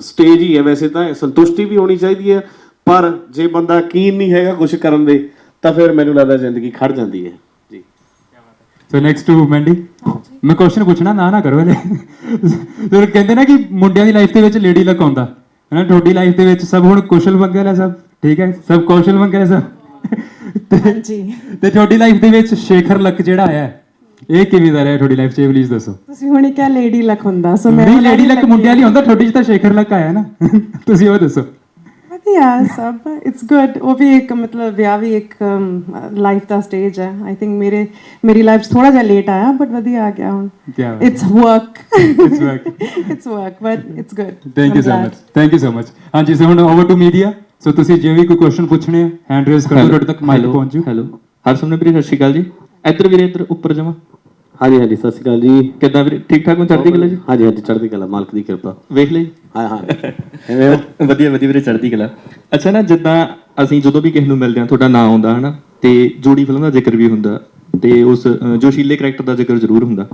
ਸਟੇਜ ਹੀ ਹੈ ਵੈਸੇ ਤਾਂ ਸੰਤੁਸ਼ਟੀ ਵੀ ਹੋਣੀ ਚਾਹੀਦੀ ਹੈ। ਪਰ ਜੇ ਬੰਦਾ ਕੀਨ ਨਹੀਂ ਹੈਗਾ ਕੁਝ ਕਰਨ ਦੇ ਤਾਂ ਫਿਰ ਮੈਨੂੰ ਲੱਗਦਾ ਜ਼ਿੰਦਗੀ ਖੜ ਜਾਂਦੀ ਹੈ। ਸੋ ਨੈਕਸਟ ਟੂ ਮੈਂਡੀ ਮੈਂ ਕੁਐਸਚਨ ਪੁੱਛਣਾ ਨਾ ਨਾ ਕਰੋ ਇਹਨੇ ਤੇ ਕਹਿੰਦੇ ਨਾ ਕਿ ਮੁੰਡਿਆਂ ਦੀ ਲਾਈਫ ਦੇ ਵਿੱਚ ਲੇਡੀ ਲੱਕ ਆਉਂਦਾ। ਹੈ ਨਾ ਤੁਹਾਡੀ ਲਾਈਫ ਦੇ ਵਿੱਚ ਸਭ ਹੁਣ ਕੁਸ਼ਲ ਮੰਗਲ ਹੈ ਸਭ। ਠੀਕ ਹੈ? ਸਭ ਕੌਸ਼ਲ ਮੰਗਲ ਹੈ ਸਭ। ਤੇ ਜੀ ਤੇ ਤੁਹਾਡੀ ਲਾਈਫ ਦੇ ਵਿੱਚ ਸ਼ੇਖਰ ਲੱਕ ਜਿਹੜਾ ਆਇਆ ਇਹ ਕਿਵੇਂ ਦਾ ਰਿਹਾ ਤੁਹਾਡੀ ਲਾਈਫ 'ਚ? ਇਹ ਪਲੀਜ਼ ਦੱਸੋ। ਤੁਸੀਂ ਹੁਣੇ ਕਿਹਾ ਲੇਡੀ ਲੱਕ ਹੁੰਦਾ ਸੋ ਮੈਂ ਲੇਡੀ ਲੱਕ ਮੁੰਡਿਆਂ ਲਈ ਹੁੰਦਾ ਤੁਹਾਡੀ 'ਚ ਤਾਂ ਸ਼ੇਖਰ ਲੱਕ ਆਇਆ ਨਾ। ਤੁਸੀਂ ਉਹ ਦੱਸੋ। ਵਧੀਆ ਸਭ ਇਟਸ ਗੁੱਡ ਉਹ ਵੀ ਇੱਕ ਮਤਲਬ ਵਿਆਹ ਵੀ ਇੱਕ ਲਾਈਫ ਦਾ ਸਟੇਜ ਹੈ ਆਈ ਥਿੰਕ ਮੇਰੇ ਮੇਰੀ ਲਾਈਫ ਥੋੜਾ ਜਿਹਾ ਲੇਟ ਆਇਆ ਬਟ ਵਧੀਆ ਆ ਗਿਆ ਹੁਣ it's work It's work. It's work but it's good thank you so much thank you so much ਹਾਂਜੀ ਸੋ ਹੁਣ ਓਵਰ ਟੂ ਮੀਡੀਆ ਸੋ ਤੁਸੀਂ ਜੇ ਵੀ ਕੋਈ ਕੁਐਸਚਨ ਪੁੱਛਣੇ ਆ ਹੈਂਡ ਰੇਜ਼ ਕਰੋ ਤੁਹਾਡੇ ਤੱਕ ਮਾਈਕ ਪਹੁੰਚ ਜੂ ਹੈਲੋ ਹਰਸਮਨੇ ਵੀਰੇ ਸਤਿ ਸ਼੍ਰੀ ਅਕਾਲ ਜੀ ਇੱਧਰ ਵੀਰੇ ਇੱਧਰ ਉੱਪਰ ਜਮਾ ਹਾਂਜੀ ਹਾਂਜੀ ਸਤਿ ਸ਼੍ਰੀ ਅਕਾਲ ਜੀ। ਕਿੱਦਾਂ ਵੀਰੇ? ਠੀਕ ਠਾਕ ਹੋ ਚੜ੍ਹਦੀ ਕਲਾ ਜੀ? ਹਾਂਜੀ ਹਾਂਜੀ ਚੜ੍ਹਦੀ ਕਲਾ ਮਾਲਕ ਦੀ ਕਿਰਪਾ। ਵੇਖ ਲਈ? ਹਾਂ ਹਾਂ। ਐਵੇਂ ਹੋ? ਵਧੀਆ ਵਧੀਆ ਵੀਰੇ ਚੜ੍ਹਦੀ ਕਲਾ। ਅੱਛਾ ਨਾ ਜਿੱਦਾਂ ਅਸੀਂ ਜਦੋਂ ਵੀ ਕਿਸੇ ਨੂੰ ਮਿਲਦੇ ਹਾਂ ਤੁਹਾਡਾ ਨਾਮ ਆਉਂਦਾ ਹਨਾ? ਤੇ ਜੋੜੀ ਫਿਲਮ ਦਾ ਜ਼ਿਕਰ ਵੀ ਹੁੰਦਾ ਤੇ ਉਸ ਜੋਸ਼ੀਲੇ ਕਰੈਕਟਰ ਦਾ ਜ਼ਿਕਰ ਜ਼ਰੂਰ ਹੁੰਦਾ।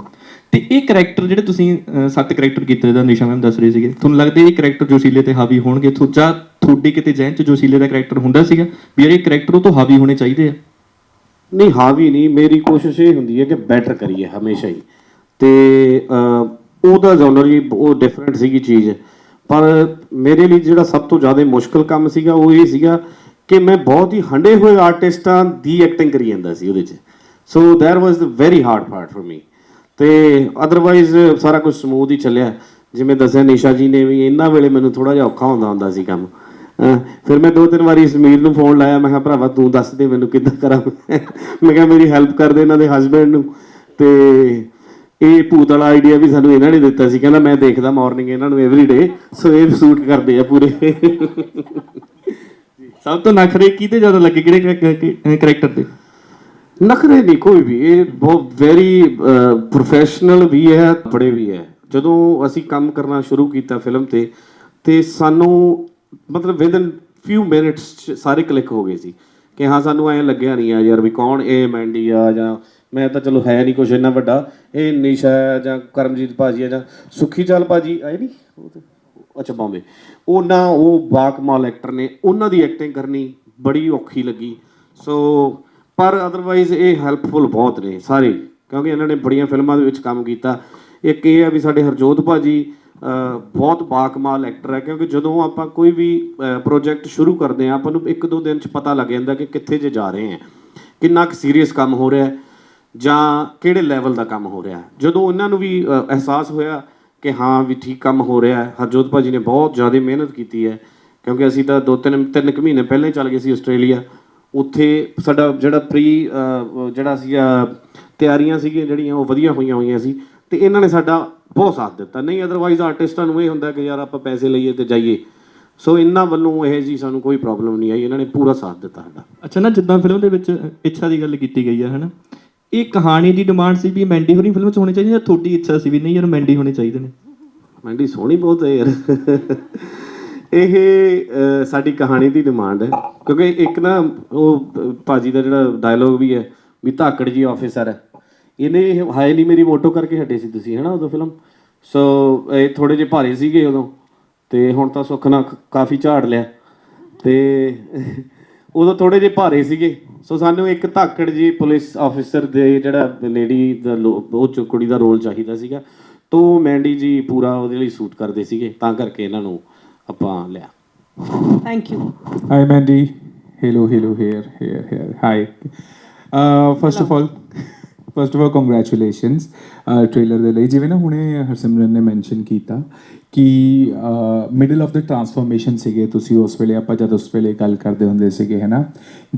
ਤੇ ਇਹ ਕਰੈਕਟਰ ਜਿਹੜੇ ਤੁਸੀਂ ਸੱਤ ਕਰੈਕਟਰ ਕੀਤੇ ਜਿਹਦਾ ਨਿਸ਼ਾ ਮੈਮ ਦੱਸ ਰਹੀ ਸੀਗੇ ਤੁਹਾਨੂੰ ਲੱਗਦਾ ਇਹ ਕਰੈਕਟਰ ਜੋਸ਼ੀਲੇ ਤੇ ਹਾਵੀ ਹੋਣਗੇ? ਜਾਂ ਤੁਹਾਡੇ ਕਿਤੇ ਜਹਿਨ ਚ ਜੋਸ਼ੀਲੇ ਦਾ ਕਰੈਕਟਰ ਹੁੰਦਾ ਸੀਗਾ? ਵੀ ਇਹ ਕਰੈਕਟਰ ਉਹ ਤੋਂ ਹਾਵੀ ਹੋਣੇ ਚਾਹੀਦੇ ਆ। ਨਹੀਂ ਹਾਵੀ ਨਹੀਂ, ਮੇਰੀ ਕੋਸ਼ਿਸ਼ ਇਹ ਹੁੰਦੀ ਹੈ ਕਿ ਬੈਟਰ ਕਰੀਏ ਹਮੇਸ਼ਾ ਹੀ। ਤੇ ਉਹਦਾ ਜ਼ੋਨਰ ਹੀ ਉਹ ਡਿਫਰੈਂਟ ਸੀਗੀ ਚੀਜ਼। ਪਰ ਮੇਰੇ ਲਈ ਜਿਹੜਾ ਸਭ ਤੋਂ ਜ਼ਿਆਦਾ ਮੁਸ਼ਕਲ ਕੰਮ ਸੀਗਾ, ਉਹ ਇਹ ਸੀਗਾ ਕਿ ਮੈਂ ਬਹੁਤ ਹੀ ਹੰਡੇ ਹੋਏ ਆਰਟਿਸਟਾਂ ਦੀ ਐਕਟਿੰਗ ਕਰੀ ਜਾਂਦਾ ਸੀ ਉਹਦੇ 'ਚ। So there was the very hard part for me ਤੇ ਅਦਰਵਾਈਜ਼ ਸਾਰਾ ਕੁਝ ਸਮੂਥ ਹੀ ਚੱਲਿਆ। ਜਿਵੇਂ ਦੱਸਿਆ ਨਿਸ਼ਾ ਜੀ ਨੇ ਵੀ, ਇੰਨਾ ਵੇਲੇ ਮੈਨੂੰ ਥੋੜਾ ਜਿਹਾ ਔਖਾ ਹੁੰਦਾ ਹੁੰਦਾ ਸੀ ਕੰਮ। ਫਿਰ ਮੈਂ ਦੋ ਤਿੰਨ ਵਾਰੀ ਸਮੀਰ ਨੂੰ ਫੋਨ ਲਾਇਆ, ਮੈਂ ਕਿਹਾ, ਭਰਾਵਾ, ਤੂੰ ਦੱਸ ਦੇ ਮੈਨੂੰ ਕਿੱਦਾਂ ਕਰਾਂ ਮੈਂ? ਕਿਹਾ, ਮੇਰੀ ਹੈਲਪ ਕਰ ਦੇ ਇਹਨਾਂ ਦੇ ਹਸਬੰਡ ਨੂੰ। ਤੇ ਇਹ ਭੂਤ ਵਾਲਾ ਆਈਡੀਆ ਵੀ ਸਾਨੂੰ ਇਹਨਾਂ ਨੇ ਦਿੱਤਾ ਸੀ, ਕਹਿੰਦਾ, ਮੈਂ ਦੇਖਦਾ ਮਾਰਨਿੰਗ ਇਹਨਾਂ ਨੂੰ ਐਵਰੀ ਡੇ ਸੋ ਇਹ ਸੂਟ ਕਰਦੇ ਆ ਪੂਰੇ। ਸਭ ਤੋਂ ਨਖਰੇ ਕਿਹਦੇ ਜ਼ਿਆਦਾ ਲੱਗੇ? ਕਿਹੜੇ ਕਰੈਕਟਰ ਤੇ ਨਖਰੇ ਨਹੀਂ, ਕੋਈ ਵੀ। ਇਹ ਬਹੁਤ ਵੈਰੀ ਪ੍ਰੋਫੈਸ਼ਨਲ ਵੀ ਹੈ ਬੜੇ ਵੀ ਹੈ। ਜਦੋਂ ਅਸੀਂ ਕੰਮ ਕਰਨਾ ਸ਼ੁਰੂ ਕੀਤਾ ਫਿਲਮ ਤੇ ਤੇ ਸਾਨੂੰ ਮਤਲਬ ਵਿਦਨ ਫਿਊ ਮਿੰਟਸ ਸਾਰੇ ਕਲਿੱਕ ਹੋ ਗਏ ਸੀ ਕਿ ਹਾਂ ਸਾਨੂੰ ਐਂ ਲੱਗਿਆ ਨਹੀਂ ਆ ਯਾਰ ਵੀ ਕੌਣ ਇਹ ਮੈਂਡੀ ਆ ਜਾਂ ਮੈਂ ਤਾਂ ਚਲੋ ਹੈ ਨਹੀਂ ਕੁਛ ਇੰਨਾ ਵੱਡਾ ਇਹ ਨਿਸ਼ਾ ਹੈ ਜਾਂ ਕਰਮਜੀਤ ਭਾਜੀ ਆ ਜਾਂ ਸੁਖੀ ਚਾਲ ਭਾਜੀ ਆਏ ਨਹੀਂ? ਉਹ ਤੇ ਅੱਛਾ ਬੰਬੇ। ਨਾ ਉਹ ਬਾਕਮਾਲ ਐਕਟਰ ਨੇ ਉਹਨਾਂ ਦੀ ਐਕਟਿੰਗ ਕਰਨੀ ਬੜੀ ਔਖੀ ਲੱਗੀ। ਸੋ ਪਰ ਅਦਰਵਾਈਜ਼ ਇਹ ਹੈਲਪਫੁਲ ਬਹੁਤ ਨੇ ਸਾਰੇ ਕਿਉਂਕਿ ਇਹਨਾਂ ਨੇ ਬੜੀਆਂ ਫਿਲਮਾਂ ਦੇ ਵਿੱਚ ਕੰਮ ਕੀਤਾ। ਇੱਕ ਇਹ ਆ ਵੀ ਸਾਡੇ ਹਰਜੋਤ ਭਾਜੀ ਅਹ, ਬਹੁਤ ਬਾਕਮਾਲ ਐਕਟਰ ਹੈ, ਕਿਉਂਕਿ ਜਦੋਂ ਆਪਾਂ ਕੋਈ ਵੀ ਪ੍ਰੋਜੈਕਟ ਸ਼ੁਰੂ ਕਰਦੇ ਆ ਆਪਾਂ ਨੂੰ ਇੱਕ ਦੋ ਦਿਨ ਚ ਪਤਾ ਲੱਗ ਜਾਂਦਾ ਕਿ ਕਿੱਥੇ ਜੇ ਜਾ ਰਹੇ ਆ ਕਿੰਨਾ ਕੁ ਸੀਰੀਅਸ ਕੰਮ ਹੋ ਰਿਹਾ ਹੈ, ਜਾਂ ਕਿਹੜੇ ਲੈਵਲ ਦਾ ਕੰਮ ਹੋ ਰਿਹਾ ਹੈ। ਜਦੋਂ ਉਹਨਾਂ ਨੂੰ ਵੀ ਅਹਿਸਾਸ ਹੋਇਆ ਕਿ ਹਾਂ ਵੀ ਠੀਕ ਕੰਮ ਹੋ ਰਿਹਾ ਹੈ, ਹਰਜੋਤ ਭਾਜੀ ਨੇ ਬਹੁਤ ਜ਼ਿਆਦਾ ਮਿਹਨਤ ਕੀਤੀ ਹੈ, ਕਿਉਂਕਿ ਅਸੀਂ ਤਾਂ ਦੋ ਤਿੰਨ ਤਿੰਨ ਕੁ ਮਹੀਨੇ ਪਹਿਲਾਂ ਹੀ ਚੱਲ ਗਏ ਸੀ ਆਸਟ੍ਰੇਲੀਆ, ਉੱਥੇ ਸਾਡਾ ਜਿਹੜਾ ਪ੍ਰੀ ਜਿਹੜਾ ਸੀ ਤਿਆਰੀਆਂ ਸੀਗੀਆਂ ਜਿਹੜੀਆਂ, ਉਹ ਵਧੀਆ ਹੋਈਆਂ ਹੋਈਆਂ ਸੀ। ਤੇ ਇਹਨਾਂ ਨੇ ਸਾਡਾ ਬਹੁਤ ਸਾਥ ਦਿੱਤਾ। ਨਹੀਂ ਅਦਰਵਾਈਜ਼ ਆਰਟਿਸਟਾਂ ਨੂੰ ਇਹ ਹੁੰਦਾ ਕਿ ਯਾਰ ਆਪਾਂ ਪੈਸੇ ਲਈਏ ਤੇ ਜਾਈਏ। ਸੋ ਇਹਨਾਂ ਵੱਲੋਂ ਇਹ ਜੀ ਸਾਨੂੰ ਕੋਈ ਪ੍ਰੋਬਲਮ ਨਹੀਂ ਆਈ। ਇਹਨਾਂ ਨੇ ਪੂਰਾ ਸਾਥ ਦਿੱਤਾ ਸਾਡਾ। ਅੱਛਾ ਨਾ ਜਿੱਦਾਂ ਫਿਲਮ ਦੇ ਵਿੱਚ ਇੱਛਾ ਦੀ ਗੱਲ ਕੀਤੀ ਗਈ ਹੈ ਹਨਾ? ਇਹ ਕਹਾਣੀ ਦੀ ਡਿਮਾਂਡ ਸੀ ਵੀ ਮੈਂਡੀ ਹੋਣੀ ਫਿਲਮ 'ਚ ਹੋਣੀ ਚਾਹੀਦੀ ਜਾਂ ਤੁਹਾਡੀ ਇੱਛਾ ਸੀ ਵੀ ਨਹੀਂ ਯਾਰ ਮੈਂਡੀ ਹੋਣੇ ਚਾਹੀਦੇ ਨੇ? ਮੈਂਡੀ ਸੋਹਣੀ ਬਹੁਤ ਹੈ ਯਾਰ। ਇਹ ਸਾਡੀ ਕਹਾਣੀ ਦੀ ਡਿਮਾਂਡ ਹੈ। ਕਿਉਂਕਿ ਇੱਕ ਨਾ ਉਹ ਭਾਜੀ ਦਾ ਜਿਹੜਾ ਡਾਇਲੋਗ ਵੀ ਹੈ ਵੀ ਧਾਕੜ ਜੀ ਆਫੀਸਰ ਹੈ। ਇਹਨੇ ਹਾਏ ਨਹੀਂ ਮੇਰੀ ਮੋਟੋ ਕਰਕੇ ਹਟੇ ਸੀ ਤੁਸੀਂ ਹਨਾ ਉਦੋਂ ਫਿਲਮ ਸੋ ਇਹ ਥੋੜੇ ਜਿਹੇ ਭਾਰੇ ਸੀਗੇ ਉਦੋਂ ਤੇ ਹੁਣ ਤਾਂ ਸੁੱਖ ਨਾਲ ਕਾਫੀ ਝਾੜ ਲਿਆ ਤੇ ਉਦੋਂ ਥੋੜੇ ਜਿਹੇ ਭਾਰੇ ਸੀਗੇ ਸੋ ਸਾਨੂੰ ਇੱਕ ਧਾਕੜ ਜੀ ਪੁਲਿਸ ਆਫੀਸਰ ਦੇ ਜਿਹੜਾ ਲੇਡੀ ਦਾ ਲੋ- ਉਹ ਕੁੜੀ ਦਾ ਰੋਲ ਚਾਹੀਦਾ ਸੀਗਾ ਤੋ ਮੈਂਡੀ ਜੀ ਪੂਰਾ ਉਹਦੇ ਲਈ ਸੂਟ ਕਰਦੇ ਸੀਗੇ ਤਾਂ ਕਰਕੇ ਇਹਨਾਂ ਨੂੰ ਆਪਾਂ ਲਿਆ thank you Hi, Mandy. Hello, hello, here, here, here. Hi. Uh, first of first first of all, trailer uh, ਦੇ ਲਈ। ਜਿਵੇਂ ਨਾ ਹੁਣੇ ਹਰਸਿਮਰਨ ਨੇ ਮੈਂਸ਼ਨ ਕੀਤਾ ਕਿ ਮਿਡਲ ਆਫ ਦ ਟਰਾਂਸਫਰਮੇਸ਼ਨ ਸੀਗੇ ਤੁਸੀਂ ਉਸ ਵੇਲੇ ਆਪਾਂ ਜਦ ਉਸ ਵੇਲੇ ਗੱਲ ਕਰਦੇ ਹੁੰਦੇ ਸੀਗੇ ਹੈਨਾ?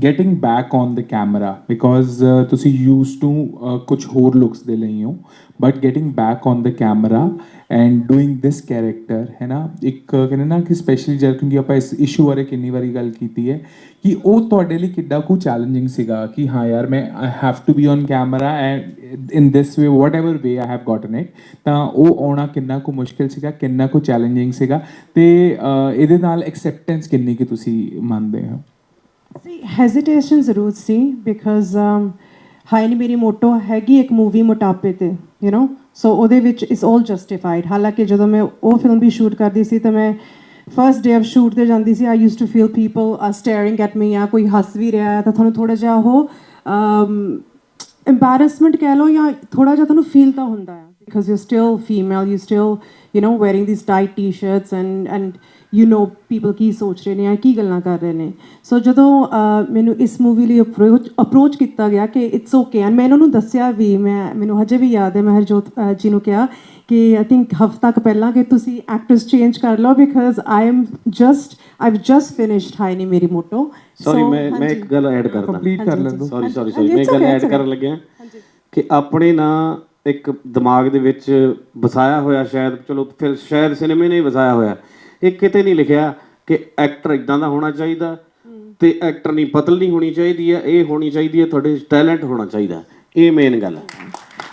Getting back on the camera because ਤੁਸੀਂ ਯੂਜ਼ ਟੂ ਕੁਝ ਹੋਰ ਲੁੱਕਸ ਦੇ ਲਈ ਹੋ but getting back on the camera and doing this character ਹੈ ਨਾ ਇੱਕ ਕਹਿੰਦੇ ਨਾ ਕਿ ਸਪੈਸ਼ਲੀ ਜਦ ਕਿਉਂਕਿ ਆਪਾਂ ਇਸ ਇਸ਼ੂ ਬਾਰੇ ਕਿੰਨੀ ਵਾਰੀ ਗੱਲ ਕੀਤੀ ਹੈ ਕਿ ਉਹ ਤੁਹਾਡੇ ਲਈ ਕਿੱਡਾ ਕੁ ਚੈਲੰਜਿੰਗ ਸੀਗਾ ਕਿ ਹਾਂ ਯਾਰ ਮੈਂ I have to be on camera and in this way whatever way I have gotten it ਤਾਂ ਉਹ ਆਉਣਾ ਕਿੰਨਾ ਕੁ ਮੁਸ਼ਕਿਲ ਸੀਗਾ ਕਿੰਨਾ ਕੁ ਚੈਲੰਜਿੰਗ ਸੀਗਾ ਤੇ ਇਹਦੇ ਨਾਲ ਐਕਸੈਪਟੈਂਸ ਕਿੰਨੀ ਕਿ ਤੁਸੀਂ ਮੰਨਦੇ ਹੋ ਸੀ ਹੈਜ਼ਿਟੇਸ਼ਨ ਜ਼ਰੂਰ ਸੀ ਬਿਕਾਜ਼ ਹਾਈ ਨੀ ਮੇਰੀ ਮੋਟੋ ਹੈਗੀ ਇੱਕ ਮੂਵੀ ਮੋਟਾਪੇ ਤੇ ਯੂ نو ਸੋ ਉਹਦੇ ਵਿੱਚ ਇਟਸ 올 ਜਸਟੀਫਾਈਡ ਹਾਲਾਂਕਿ ਜਦੋਂ ਮੈਂ ਉਹ ਫਿਲਮ ਵੀ ਸ਼ੂਟ ਕਰਦੀ ਸੀ ਤਾਂ ਮੈਂ ਫਰਸਟ ਡੇ ਆਫ ਸ਼ੂਟ ਤੇ ਜਾਂਦੀ ਸੀ I used to feel people are staring at me ਜਾਂ ਕੋਈ ਹੱਸ ਵੀ ਰਿਹਾ ਹੈ ਤਾਂ ਤੁਹਾਨੂੰ ਥੋੜਾ ਜਿਹਾ ਉਹ embarrassment ਕਹਿ ਲਓ ਜਾਂ ਥੋੜਾ ਜਿਹਾ ਤੁਹਾਨੂੰ ਫੀਲ ਤਾਂ ਹੁੰਦਾ ਹੈ because you're still female you still you know wearing these tight t-shirts and and you know people ਕੀ ਸੋਚ ਰਹੇ ਨੇ ਜਾਂ ਕੀ ਗੱਲਾਂ ਕਰ ਰਹੇ ਨੇ। ਸੋ ਜਦੋਂ ਮੈਨੂੰ ਇਸ ਮੂਵੀ ਲਈ ਅਪਰੋਚ ਅਪਰੋਚ ਕੀਤਾ ਗਿਆ ਕਿ ਇਟਸ ਓਕੇ ਐਂਡ ਮੈਂ ਇਹਨਾਂ ਨੂੰ ਦੱਸਿਆ ਵੀ ਮੈਂ ਮੈਨੂੰ ਹਜੇ ਵੀ ਯਾਦ ਹੈ ਮੈਂ ਹਰਜੋਤ ਜੀ ਨੂੰ ਕਿਹਾ ਕਿ ਆਈ ਥਿੰਕ ਹਫਤਾ ਕੁ ਪਹਿਲਾਂ ਕਿ ਤੁਸੀਂ ਐਕਟਰਸ ਚੇਂਜ ਕਰ ਲਓ because I am just I've just finished high ਨੀ ਮੇਰੀ ਮੋਟੋ। ਸੌਰੀ ਮੈਂ ਮੈਂ ਇੱਕ ਗੱਲ ਐਡ ਕਰਦਾ। ਕੰਪਲੀਟ ਕਰ ਲੈਂਦੋ ਸੌਰੀ ਸੌਰੀ ਸੌਰੀ ਮੈਂ ਗੱਲ ਐਡ ਕਰਨ ਲੱਗਿਆ ਕਿ ਆਪਣੇ ਨਾ ਇੱਕ ਦਿਮਾਗ ਦੇ ਵਿੱਚ ਵਸਾਇਆ ਹੋਇਆ ਸ਼ਾਇਦ ਚਲੋ ਫਿਰ ਸ਼ਾਇਦ ਸਿਨੇਮੇ ਨੇ ਹੀ ਵਸਾਇਆ ਹੋਇਆ। ਇਹ ਕਿਤੇ ਨਹੀਂ ਲਿਖਿਆ ਕਿ ਐਕਟਰ ਇਦਾਂ ਦਾ ਹੋਣਾ ਚਾਹੀਦਾ ਤੇ ਐਕਟਰ ਨਹੀਂ ਪਤਲੀ ਹੋਣੀ ਚਾਹੀਦੀ ਹੈ ਇਹ ਹੋਣੀ ਚਾਹੀਦੀ ਹੈ ਤੁਹਾਡੇ ਟੈਲੈਂਟ ਹੋਣਾ ਚਾਹੀਦਾ ਇਹ ਮੇਨ ਗੱਲ ਹੈ।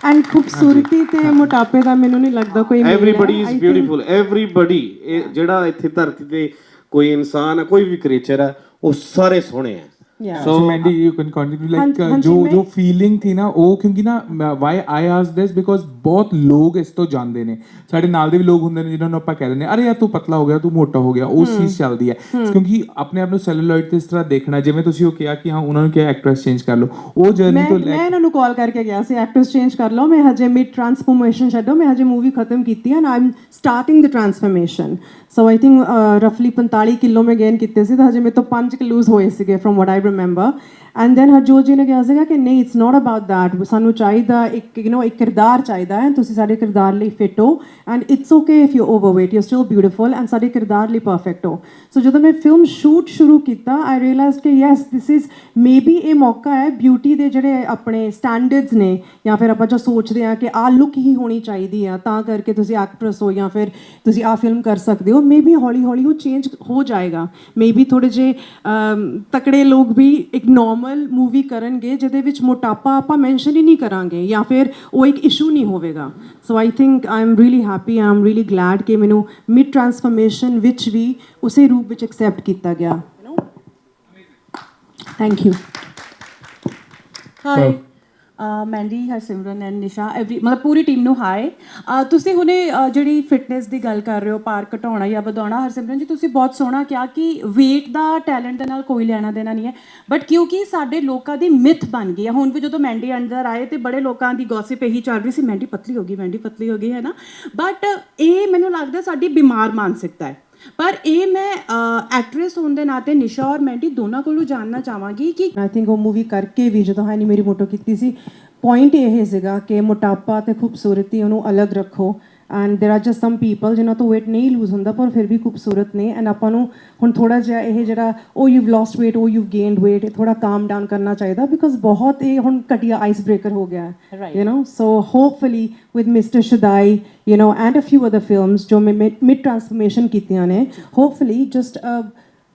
ਐਂਡ ਖੂਬਸੂਰਤੀ ਤੇ ਮੋਟਾਪੇ ਦਾ ਮੈਨੂੰ ਨਹੀਂ ਲੱਗਦਾ ਕੋਈ ਹੈ। ਐਵਰੀਬਾਡੀ ਇਜ਼ ਬਿਊਟੀਫੁਲ ਐਵਰੀਬਾਡੀ ਇਹ ਜਿਹੜਾ ਇੱਥੇ ਧਰਤੀ ਤੇ ਕੋਈ ਇਨਸਾਨ ਹੈ ਕੋਈ ਵੀ ਕ੍ਰੀਏਚਰ ਹੈ ਉਹ ਸਾਰੇ ਸੋਹਣੇ ਆ Yeah. so Mandy you can continue like uh, ਹਾਂਜੀ, ਜੋ ਮੈਂ- ਜੋ ਫੀਲਿੰਗ ਥੀ ਨਾ ਉਹ ਕਿਉਂਕਿ ਨਾ why I asked this? Because ਬਹੁਤ ਲੋਕ ਇਸ ਤੋਂ ਜਾਂਦੇ ਨੇ ਸਾਡੇ ਨਾਲ ਦੇ ਵੀ ਲੋਕ ਹੁੰਦੇ ਨੇ ਜਿਨ੍ਹਾਂ ਨੂੰ ਆਪਾਂ ਕਹਿ ਦਿੰਦੇ ਹਾਂ, ਅਰੇ ਯਾਰ ਤੂੰ ਪਤਲਾ ਹੋ ਗਿਆ ਤੂੰ ਮੋਟਾ ਹੋ ਗਿਆ ਉਹ ਚੀਜ਼ ਚੱਲਦੀ ਹੈ ਕਿਉਂਕਿ ਆਪਣੇ ਆਪ ਨੂੰ ਸੈਲੂਲਾਈਟ ਤੇ ਇਸ ਤਰ੍ਹਾਂ ਦੇਖਣਾ ਜਿਵੇਂ ਤੁਸੀਂ ਉਹ ਕਿਹਾ ਕਿ ਹਾਂ ਉਹਨਾਂ ਨੂੰ ਕਿਹਾ ਐਕਟ੍ਰੈਸ ਚੇਂਜ ਕਰ ਲਓ ਉਹ ਜਰਨੀ ਮੈਂ ਤੋਂ ਲੈ ਮੈਂ ਇਹਨਾਂ ਨੂੰ ਕਾਲ ਕਰਕੇ ਗਿਆ ਸੀ ਐਕਟਰਸ ਚੇਂਜ ਕਰ ਲਓ ਮੈਂ ਹਜੇ ਮਿਡ ਟਰਾਂਸਫਰਮੇਸ਼ਨ ਛੱਡੋ ਮੈਂ ਹਜੇ ਮੂਵੀ ਖਤਮ ਕੀਤੀ ਨਾ I'm starting the transformation so I think ਰਫਲੀ 45 kilo ਮੈਂ ਗੇਨ ਕੀਤੇ ਸੀ ਤਾਂ ਹਜੇ ਮੇਰੇ ਤੋਂ 5 ਕਿਲੋਜ਼ ਹੋਏ ਸੀਗੇ from what I remember and then Harjot ji ਨੇ ਕਿਹਾ ਸੀਗਾ ਕਿ ਨਹੀਂ ਇਟਸ ਨਾਟ ਅਬਾਊਟ ਦੈਟ ਸਾਨੂੰ ਚਾਹੀਦਾ ਇੱਕ ਯੂ نو ਇੱਕ ਕਿਰਦਾਰ ਚਾਹੀਦਾ ਹੈ। ਤੁਸੀਂ ਸਾਡੇ ਕਿਰਦਾਰ ਲਈ ਫਿੱਟ ਹੋ। And it's okay if you overweight you still beautiful and ਸਾਡੇ ਕਿਰਦਾਰ ਲਈ ਪਰਫੈਕਟ ਹੋ। ਸੋ ਜਦੋਂ ਮੈਂ ਫਿਲਮ ਸ਼ੂਟ ਸ਼ੁਰੂ ਕੀਤਾ ਆਈ ਰੀਅਲਾਈਜ਼ ਕਿ ਯੈਸ ਥਿਸ ਇਜ਼ ਮੇਬੀ ਇਹ ਮੌਕਾ ਹੈ ਬਿਊਟੀ ਦੇ ਜਿਹੜੇ ਆਪਣੇ ਸਟੈਂਡਰਡਸ ਨੇ। ਜਾਂ ਫਿਰ ਆਪਾਂ ਜੋ ਸੋਚਦੇ ਆ ਕਿ ਆਹ ਲੁੱਕ ਹੀ ਹੋਣੀ ਚਾਹੀਦੀ ਆ, ਤਾਂ ਕਰਕੇ ਤੁਸੀਂ ਐਕਟਰਸ ਹੋ ਜਾਂ ਫਿਰ ਤੁਸੀਂ ਆਹ ਫਿਲਮ ਕਰ ਸਕਦੇ ਹੋ। ਮੇਬੀ ਹੌਲੀ ਹੌਲੀ ਉਹ ਚੇਂਜ ਹੋ ਜਾਏਗਾ। ਮੇਬੀ ਥੋੜੇ ਜੇ ਤਕੜੇ ਲੋਕ ਵੀ ਇੱਕ ਨਾਰਮਲ ਮੂਵੀ ਕਰਨਗੇ ਜਿਹਦੇ ਵਿੱਚ ਮੋਟਾਪਾ ਆਪਾਂ ਮੈਂਸ਼ਨ ਹੀ ਨਹੀਂ ਕਰਾਂਗੇ ਜਾਂ ਫਿਰ ਉਹ ਇੱਕ ਇਸ਼ੂ ਨਹੀਂ ਹੋਵੇਗਾ। So I think I am really happy I am really glad ਕਿ ਮੈਨੂੰ ਮਿਡ ਟਰਾਂਸਫਰਮੇਸ਼ਨ ਵਿੱਚ ਵੀ ਉਸੇ ਰੂਪ ਵਿੱਚ ਐਕਸੈਪਟ ਕੀਤਾ ਗਿਆ। Thank you hi Mandy Harsimran and Nisha every ਮਤਲਬ ਪੂਰੀ ਟੀਮ ਨੂੰ ਹਾਈ ਤੁਸੀਂ ਹੁਣੇ ਜਿਹੜੀ ਫਿਟਨੈਸ ਦੀ ਗੱਲ ਕਰ ਰਹੇ ਹੋ ਪਾਰ ਘਟਾਉਣਾ ਜਾਂ ਵਧਾਉਣਾ, ਹਰਸਿਮਰਨ ਜੀ, ਤੁਸੀਂ ਬਹੁਤ ਸੋਹਣਾ ਕਿਹਾ ਕਿ weight ਦਾ ਟੈਲੈਂਟ ਦੇ ਨਾਲ ਕੋਈ ਲੈਣਾ ਦੇਣਾ ਨਹੀਂ ਹੈ। ਬਟ ਕਿਉਂਕਿ ਸਾਡੇ ਲੋਕਾਂ ਦੀ ਮਿਥ ਬਣ ਗਈ ਹੈ, ਹੁਣ ਵੀ ਜਦੋਂ ਮੈਂਡੀ ਅੰਦਰ ਆਏ ਤੇ ਬੜੇ ਲੋਕਾਂ ਦੀ ਗੌਸਿਪ ਇਹੀ ਚੱਲ ਰਹੀ ਸੀ ਮੈਂਡੀ ਪਤਲੀ ਹੋ ਗਈ ਮੈਂਡੀ ਪਤਲੀ ਹੋ ਗਈ, ਹੈ ਨਾ? ਬਟ ਇਹ ਮੈਨੂੰ ਲੱਗਦਾ ਸਾਡੀ ਬਿਮਾਰ ਮਾਨਸਿਕਤਾ ਹੈ। ਪਰ ਇਹ ਮੈਂ ਐਕਟ੍ਰੈਸ ਹੋਣ ਦੇ ਨਾਤੇ ਨਿਸ਼ਾ ਔਰ ਮੈਂਡੀ ਦੋਨਾਂ ਕੋਲੋਂ ਜਾਣਨਾ ਚਾਹਾਂਗੀ ਕਿ ਆਈ ਥਿੰਕ ਉਹ ਮੂਵੀ ਕਰਕੇ ਵੀ ਜਦੋਂ ਹਾਨੀ ਮੇਰੀ ਮੋਟੋ ਕੀਤੀ ਸੀ ਪੁਆਇੰਟ ਇਹ ਸੀਗਾ ਕਿ ਮੋਟਾਪਾ ਤੇ ਖੂਬਸੂਰਤੀ ਉਹਨੂੰ ਅਲੱਗ ਰੱਖੋ। And there are just some people ਜਿਨ੍ਹਾਂ ਤੋਂ weight ਨਹੀਂ ਲੂਜ਼ ਹੁੰਦਾ ਪਰ ਫਿਰ ਵੀ ਖੂਬਸੂਰਤ ਨੇ ਐਂਡ ਆਪਾਂ ਨੂੰ ਹੁਣ ਥੋੜਾ ਜਿਹਾ ਇਹ ਜਿਹੜਾ ਉਹ ਯੂਵ ਲੋਸਟ weight ਉਹ ਯੂਵ ਗੇਨਡ weight ਇਹ ਥੋੜਾ ਕਾਮ ਡਾਊਨ ਕਰਨਾ ਚਾਹੀਦਾ ਬਿਕਾਜ਼ ਬਹੁਤ ਇਹ ਹੁਣ ਘਟੀਆ ਆਈਸ ਬ੍ਰੇਕਰ ਹੋ ਗਿਆ ਹੈ you know so hopefully with mister Shadai you know and a few other films ਜੋ ਮੈਂ ਮਿਡ ਟਰਾਂਸਫਰਮੇਸ਼ਨ ਕੀਤੀਆਂ ਨੇ hopefully just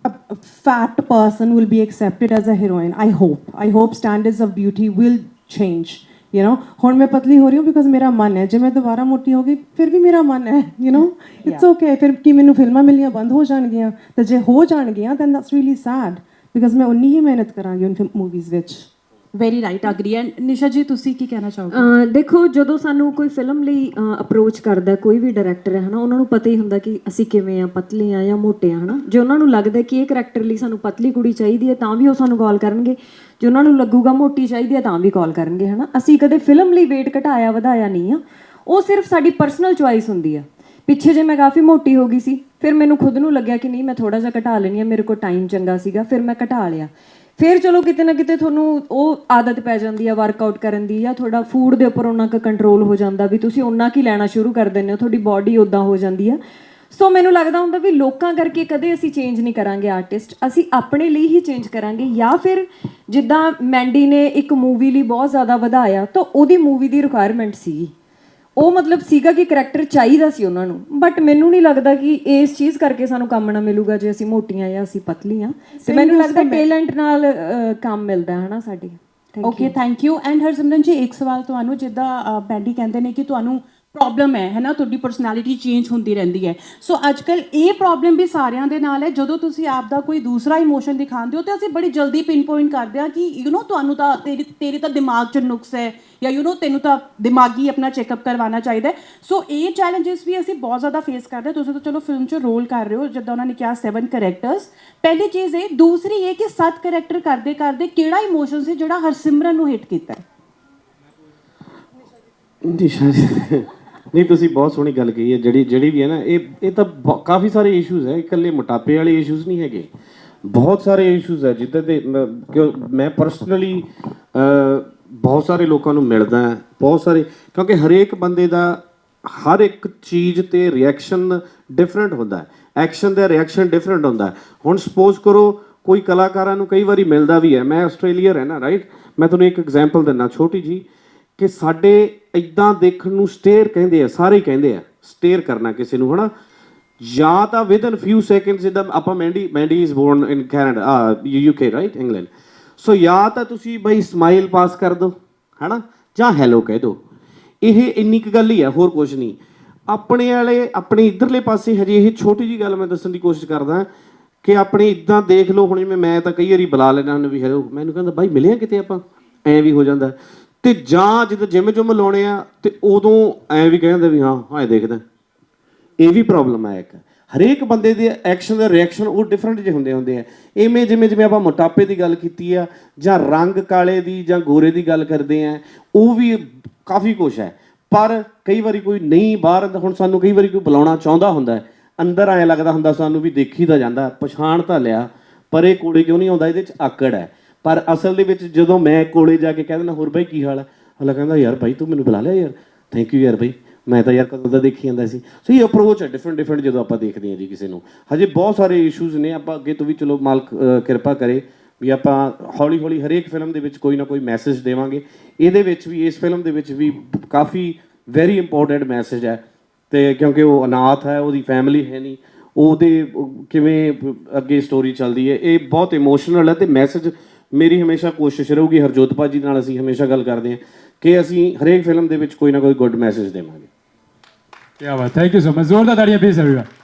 a, a fat person will be accepted as a heroine. I hope. I hope standards of beauty will change. You know, ਹੁਣ ਮੈਂ ਪਤਲੀ ਹੋ ਰਹੀ ਹਾਂ ਬਿਕਾਜ਼ ਮੇਰਾ ਮਨ ਹੈ। ਜੇ ਮੈਂ ਦੁਬਾਰਾ ਮੋਟੀ ਹੋ ਗਈ ਫਿਰ ਵੀ ਮੇਰਾ ਮਨ ਹੈ। ਯੂ نو ਇਟਸ ਓਕੇ ਫਿਰ ਕੀ ਮੈਨੂੰ ਫਿਲਮਾਂ ਮਿਲਣੀਆਂ ਬੰਦ ਹੋ ਜਾਣਗੀਆਂ। ਤੇ ਜੇ ਹੋ ਜਾਣਗੀਆਂ then that's really sad because ਮੈਂ ਉਨੀ ਹੀ ਮਿਹਨਤ ਕਰਾਂਗੀ ਉਹਨਾਂ ਮੂਵੀਜ਼ ਵਿੱਚ। Very right agree and Nisha ji ਤੁਸੀਂ ਕੀ ਕਹਿਣਾ ਚਾਹੋਗੇ? ਅਹ ਦੇਖੋ, ਜਦੋਂ ਸਾਨੂੰ ਕੋਈ ਫਿਲਮ ਲਈ ਅਪਰੋਚ ਕਰਦਾ ਕੋਈ ਵੀ ਡਾਇਰੈਕਟਰ ਹੈ, ਹਨਾ, ਉਹਨਾਂ ਨੂੰ ਪਤਾ ਹੀ ਹੁੰਦਾ ਕਿ ਅਸੀਂ ਕਿਵੇਂ ਆ, ਪਤਲੇ ਆ ਜਾਂ ਮੋਟੇ ਆ, ਹਨਾ। ਜੇ ਉਹਨਾਂ ਨੂੰ ਲੱਗਦਾ ਕਿ ਇਹ ਕਰੈਕਟਰ ਲਈ ਸਾਨੂੰ ਪਤਲੀ ਕੁੜੀ ਚਾਹੀਦੀ ਹੈ, ਤਾਂ ਵੀ ਉਹ ਸਾਨੂੰ ਕਾਲ ਕਰਨਗੇ। ਜੇ ਉਹਨਾਂ ਨੂੰ ਲੱਗੂਗਾ ਮੋਟੀ ਚਾਹੀਦੀ ਹੈ, ਤਾਂ ਵੀ ਕਾਲ ਕਰਨਗੇ, ਹਨਾ। ਅਸੀਂ ਕਦੇ ਫਿਲਮ ਲਈ weight ਘਟਾਇਆ, ਵਧਾਇਆ ਨਹੀਂ ਆ। ਉਹ ਸਿਰਫ ਸਾਡੀ ਪਰਸਨਲ ਚੁਆਇਸ ਹੁੰਦੀ ਆ। ਪਿੱਛੇ ਜੇ ਮੈਂ ਕਾਫੀ ਮੋਟੀ ਹੋ ਗਈ ਸੀ, ਫਿਰ ਮੈਨੂੰ ਖੁਦ ਨੂੰ ਲੱਗਿਆ ਕਿ ਨਹੀਂ, ਮੈਂ ਥੋੜਾ ਜਿਹਾ ਘਟਾ ਲੈਣੀ ਆ ਮੇਰੇ ਕੋਲ ਟਾਈਮ ਚੰਗਾ ਸੀਗਾ, ਫਿਰ ਮੈਂ ਘਟਾ ਲਿਆ। ਫਿਰ ਚਲੋ ਕਿਤੇ ਨਾ ਕਿਤੇ ਤੁਹਾਨੂੰ ਉਹ ਆਦਤ ਪੈ ਜਾਂਦੀ ਆ ਵਰਕਆਊਟ ਕਰਨ ਦੀ ਜਾਂ ਤੁਹਾਡਾ ਫੂਡ ਦੇ ਉੱਪਰ ਉਹਨਾਂ ਕੁ ਕੰਟਰੋਲ ਹੋ ਜਾਂਦਾ ਵੀ ਤੁਸੀਂ ਉਹਨਾਂ ਕੀ ਲੈਣਾ ਸ਼ੁਰੂ ਕਰ ਦਿੰਦੇ ਹੋ, ਤੁਹਾਡੀ ਬਾਡੀ ਉਦਾਂ ਹੋ ਜਾਂਦੀ ਆ। ਸੋ ਮੈਨੂੰ ਲੱਗਦਾ ਹੁੰਦਾ ਵੀ ਲੋਕਾਂ ਕਰਕੇ ਕਦੇ ਅਸੀਂ ਚੇਂਜ ਨਹੀਂ ਕਰਾਂਗੇ ਆਰਟਿਸਟ ਅਸੀਂ ਆਪਣੇ ਲਈ ਹੀ ਚੇਂਜ ਕਰਾਂਗੇ ਜਾਂ ਫਿਰ ਜਿੱਦਾਂ ਮੈਂਡੀ ਨੇ ਇੱਕ ਮੂਵੀ ਲਈ ਬਹੁਤ ਜ਼ਿਆਦਾ ਵਧਾਇਆ ਤਾਂ ਉਹਦੀ ਮੂਵੀ ਦੀ ਰਿਕੁਆਇਰਮੈਂਟ ਸੀਗੀ। ਉਹ ਮਤਲਬ ਸੀਗਾ ਕਿ ਕਰੈਕਟਰ ਚਾਹੀਦਾ ਸੀ ਉਹਨਾਂ ਨੂੰ। ਬਟ ਮੈਨੂੰ ਨਹੀਂ ਲੱਗਦਾ ਕਿ ਇਸ ਚੀਜ਼ ਕਰਕੇ ਸਾਨੂੰ ਕੰਮ ਨਾ ਮਿਲੂਗਾ ਜੇ ਅਸੀਂ ਮੋਟੀਆਂ ਜਾਂ ਅਸੀਂ ਪਤਲੀਆਂ। ਤੇ ਮੈਨੂੰ ਲੱਗਦਾ ਟੈਲੈਂਟ ਨਾਲ ਅ, ਕੰਮ ਮਿਲਦਾ ਹੈ ਨਾ ਸਾਡੇ okay thank you and Harsimran ji ਇੱਕ ਸਵਾਲ ਤੁਹਾਨੂੰ ਜਿੱਦਾਂ ਬੈਂਡੀ ਕਹਿੰਦੇ ਨੇ ਕਿ ਤੁਹਾਨੂੰ ਪ੍ਰੋਬਲਮ ਹੈ ਹੈਨਾ ਤੁਹਾਡੀ ਪਰਸਨੈਲਿਟੀ ਚੇਂਜ ਹੁੰਦੀ ਰਹਿੰਦੀ ਹੈ ਸੋ ਅੱਜਕੱਲ ਇਹ ਪ੍ਰੋਬਲਮ ਵੀ ਸਾਰਿਆਂ ਦੇ ਨਾਲ ਹੈ ਜਦੋਂ ਤੁਸੀਂ ਆਪ ਦਾ ਕੋਈ ਦੂਸਰਾ ਇਮੋਸ਼ਨ ਦਿਖਾਉਂਦੇ ਹੋ ਤੇ ਅਸੀਂ ਬੜੀ ਜਲਦੀ ਪਿਨ ਪੁਆਇੰਟ ਕਰਦੇ ਹਾਂ ਕਿ ਯੂ نو ਤੁਹਾਨੂੰ ਤਾਂ ਤੇਰੀ ਤੇਰੇ ਤਾਂ ਦਿਮਾਗ 'ਚ ਨੁਕਸ ਹੈ ਜਾਂ ਯੂ نو ਤੈਨੂੰ ਤਾਂ ਦਿਮਾਗੀ ਆਪਣਾ ਚੈੱਕਅਪ ਕਰਵਾਉਣਾ ਚਾਹੀਦਾ ਹੈ ਸੋ ਇਹ ਚੈਲੰਜਸ ਵੀ ਅਸੀਂ ਬਹੁਤ ਜ਼ਿਆਦਾ ਫੇਸ ਕਰਦੇ ਹਾਂ ਤੁਸੀਂ ਤਾਂ ਚਲੋ ਫਿਲਮ 'ਚ ਰੋਲ ਕਰ ਰਹੇ ਹੋ ਜਿੱਦਾਂ ਉਹਨਾਂ ਨੇ ਕਿਹਾ 7 ਕੈਰੈਕਟਰਸ ਪਹਿਲੀ ਚੀਜ਼ ਇਹ ਦੂਸਰੀ ਇਹ ਕਿ 7 ਕੈਰੈਕਟਰ ਕਰਦੇ ਕਰਦੇ ਕਿਹੜਾ ਇਮੋਸ਼ਨ ਸੀ ਜਿਹੜਾ ਹਰਸਿਮਰਨ ਨੂੰ ਹਿੱਟ ਕੀਤਾ ਹੈ? ਨਹੀਂ ਸ਼ਾਇਦ ਨਹੀਂ ਤੁਸੀਂ ਬਹੁਤ ਸੋਹਣੀ ਗੱਲ ਕਹੀ ਹੈ ਜਿਹੜੀ ਜਿਹੜੀ ਵੀ ਹੈ ਨਾ ਇਹ ਇਹ ਤਾਂ ਬ- ਕਾਫੀ ਸਾਰੇ ਇਸ਼ੂਜ਼ ਹੈ ਇਕੱਲੇ ਮੋਟਾਪੇ ਵਾਲੇ ਇਸ਼ੂਜ਼ ਨਹੀਂ ਹੈਗੇ। ਬਹੁਤ ਸਾਰੇ ਇਸ਼ੂਜ਼ ਹੈ ਜਿੱਦਾਂ ਦੇ ਮ- ਕਿਉਂ ਮੈਂ ਪਰਸਨਲੀ ਬਹੁਤ ਸਾਰੇ ਲੋਕਾਂ ਨੂੰ ਮਿਲਦਾ ਹਾਂ, ਬਹੁਤ ਸਾਰੇ ਕਿਉਂਕਿ ਹਰੇਕ ਬੰਦੇ ਦਾ ਹਰ ਇੱਕ ਚੀਜ਼ ਤੇ ਰਿਐਕਸ਼ਨ ਡਿਫਰੈਂਟ ਹੁੰਦਾ ਹੈ। ਐਕਸ਼ਨ ਦਾ ਰਿਐਕਸ਼ਨ ਡਿਫਰੈਂਟ ਹੁੰਦਾ ਹੈ। ਹੁਣ ਸਪੋਜ਼ ਕਰੋ ਕੋਈ ਕਲਾਕਾਰਾਂ ਨੂੰ ਕਈ ਵਾਰੀ ਮਿਲਦਾ ਵੀ ਹੈ ਮੈਂ ਆਸਟ੍ਰੇਲੀਆ ਰਹਿਣਾ ਰਾਈਟ ਮੈਂ ਤੁਹਾਨੂੰ ਇੱਕ ਐਗਜ਼ਾਮਪਲ ਦਿੰਨਾ ਛੋਟੀ ਜੀ ਕਿ ਸਾਡੇ ਇਦਾਂ ਦੇਖਣ ਨੂੰ ਸਟੇਅਰ ਕਹਿੰਦੇ ਆ, ਸਾਰੇ ਕਹਿੰਦੇ ਆ, ਸਟੇਅਰ ਕਰਨਾ ਕਿਸੇ ਨੂੰ, ਹਨਾ? ਜਾਂ ਤਾਂ ਵਿਦ ਇਨ ਫਿਊ ਸੈਕਿੰਡਸ ਜਿੱਦਾਂ ਆਪਾਂ Mandy Mandy is born in Canada UK right England so ਜਾਂ ਤਾਂ ਤੁਸੀਂ ਬਈ ਸਮਾਈਲ ਪਾਸ ਕਰ ਦਿਓ ਹਨਾ? ਜਾਂ ਹੈਲੋ ਕਹਿ ਦਿਓ ਇਹ ਇੰਨੀ ਕੁ ਗੱਲ ਹੀ ਆ, ਹੋਰ ਕੁਝ ਨਹੀਂ। ਆਪਣੇ ਵਾਲੇ, ਆਪਣੇ ਇਧਰਲੇ ਪਾਸੇ ਹਜੇ ਇਹ ਛੋਟੀ ਜੀ ਗੱਲ ਮੈਂ ਦੱਸਣ ਦੀ ਕੋਸ਼ਿਸ਼ ਕਰਦਾ ਕਿ ਆਪਣੇ ਇਦਾਂ ਦੇਖ ਲਓ, ਹੁਣ ਜਿਵੇਂ ਮੈਂ ਤਾਂ ਕਈ ਵਾਰੀ ਬੁਲਾ ਲੈਣਾ ਉਹਨੂੰ ਵੀ ਹੈਲੋ ਮੈਨੂੰ ਕਹਿੰਦਾ, ਬਾਈ ਮਿਲਿਆ ਕਿਤੇ ਆਪਾਂ? ਐ ਵੀ ਹੋ ਜਾਂਦਾ। ਤੇ ਜਾਂ ਜਦੋਂ ਜਿਮ ਜੁਮ ਲਾਉਣੇ ਆ, ਤੇ ਉਦੋਂ ਐ ਵੀ ਕਹਿੰਦੇ ਵੀ ਹਾਂ ਹਾਂ ਇਹ ਦੇਖਦਾ ਇਹ ਵੀ ਪ੍ਰੋਬਲਮ ਹੈ ਇੱਕ। ਹਰੇਕ ਬੰਦੇ ਦੇ ਐਕਸ਼ਨ ਦੇ ਰਿਐਕਸ਼ਨ ਉਹ ਡਿਫਰੈਂਟ ਜਿਹੇ ਹੁੰਦੇ ਹੁੰਦੇ ਆ। ਇਵੇਂ ਜਿਵੇਂ ਜਿਵੇਂ ਆਪਾਂ ਮੋਟਾਪੇ ਦੀ ਗੱਲ ਕੀਤੀ ਆ, ਜਾਂ ਰੰਗ ਕਾਲੇ ਦੀ, ਜਾਂ ਗੋਰੇ ਦੀ ਗੱਲ ਕਰਦੇ ਆ, ਉਹ ਵੀ ਕਾਫੀ ਕੁਝ ਹੈ। ਪਰ ਕਈ ਵਾਰੀ ਕੋਈ ਨਹੀਂ ਬਾਹਰ ਹੁਣ ਸਾਨੂੰ ਕਈ ਵਾਰੀ ਕੋਈ ਬੁਲਾਉਣਾ ਚਾਹੁੰਦਾ ਹੁੰਦਾ ਹੈ। ਅੰਦਰ ਐ ਲੱਗਦਾ ਹੁੰਦਾ ਸਾਨੂੰ ਵੀ ਦੇਖੀ ਤਾਂ ਜਾਂਦਾ, ਪਛਾਣ ਤਾਂ ਲਿਆ, ਪਰ ਇਹ ਕੋਲੇ ਕਿਉਂ ਨਹੀਂ ਆਉਂਦਾ? ਇਹਦੇ ਚ ਆਕੜ ਹੈ। ਪਰ ਅਸਲ ਦੇ ਵਿੱਚ ਜਦੋਂ ਮੈਂ ਕੋਲੇ ਜਾ ਕੇ ਕਹਿ ਦਿੰਦਾ, ਹੋਰ ਬਾਈ ਕੀ ਹਾਲ ਹੈ? ਹਲਾ ਕਹਿੰਦਾ, ਯਾਰ ਬਾਈ ਤੂੰ ਮੈਨੂੰ ਬੁਲਾ ਲਿਆ ਯਾਰ। ਥੈਂਕ ਯੂ ਯਾਰ ਬਾਈ। ਮੈਂ ਤਾਂ ਯਾਰ ਕਦੋਂ ਦਾ ਦੇਖੀ ਜਾਂਦਾ ਸੀ। ਸੋ ਇਹ ਅਪਰੋਚ ਹੈ ਡਿਫਰੈਂਟ ਡਿਫਰੈਂਟ ਜਦੋਂ ਆਪਾਂ ਦੇਖਦੇ ਹਾਂ ਜੀ ਕਿਸੇ ਨੂੰ। ਹਜੇ ਬਹੁਤ ਸਾਰੇ ਇਸ਼ੂਜ਼ ਨੇ, ਆਪਾਂ ਅੱਗੇ ਤੋਂ ਵੀ ਚਲੋ ਮਾਲਕ ਕਿਰਪਾ ਕਰੇ ਵੀ ਆਪਾਂ ਹੌਲੀ ਹੌਲੀ ਹਰੇਕ ਫਿਲਮ ਦੇ ਵਿੱਚ ਕੋਈ ਨਾ ਕੋਈ ਮੈਸੇਜ ਦੇਵਾਂਗੇ। ਇਹਦੇ ਵਿੱਚ ਵੀ, ਇਸ ਫਿਲਮ ਦੇ ਵਿੱਚ ਵੀ ਕਾਫੀ ਵੈਰੀ ਇੰਪੋਰਟੈਂਟ ਮੈਸੇਜ ਹੈ। ਤੇ ਕਿਉਂਕਿ ਉਹ ਅਨਾਥ ਹੈ, ਉਹਦੀ ਫੈਮਿਲੀ ਹੈ ਨਹੀਂ। ਉਹਦੇ ਕਿਵੇਂ ਅੱਗੇ ਸਟੋਰੀ ਚੱਲਦੀ ਹੈ, ਇਹ ਬਹੁਤ ਇਮੋਸ਼ਨਲ ਹੈ ਤੇ ਮੈਸੇਜ ਮੇਰੀ ਹਮੇਸ਼ਾ ਕੋਸ਼ਿਸ਼ ਰਹੂਗੀ, ਹਰਜੋਤ ਭਾਜੀ ਨਾਲ ਅਸੀਂ ਹਮੇਸ਼ਾ ਗੱਲ ਕਰਦੇ ਹਾਂ ਕਿ ਅਸੀਂ ਹਰੇਕ ਫਿਲਮ ਦੇ ਵਿੱਚ ਕੋਈ ਨਾ ਕੋਈ ਗੁੱਡ ਮੈਸੇਜ ਦੇਵਾਂਗੇ। ਕੀ ਬਾਤ ਥੈਂਕ ਯੂ ਸੋ ਮਚ ਜ਼ੋਰਦਾਰ ਤਾੜੀਆਂ ਪਲੀਜ਼ everyone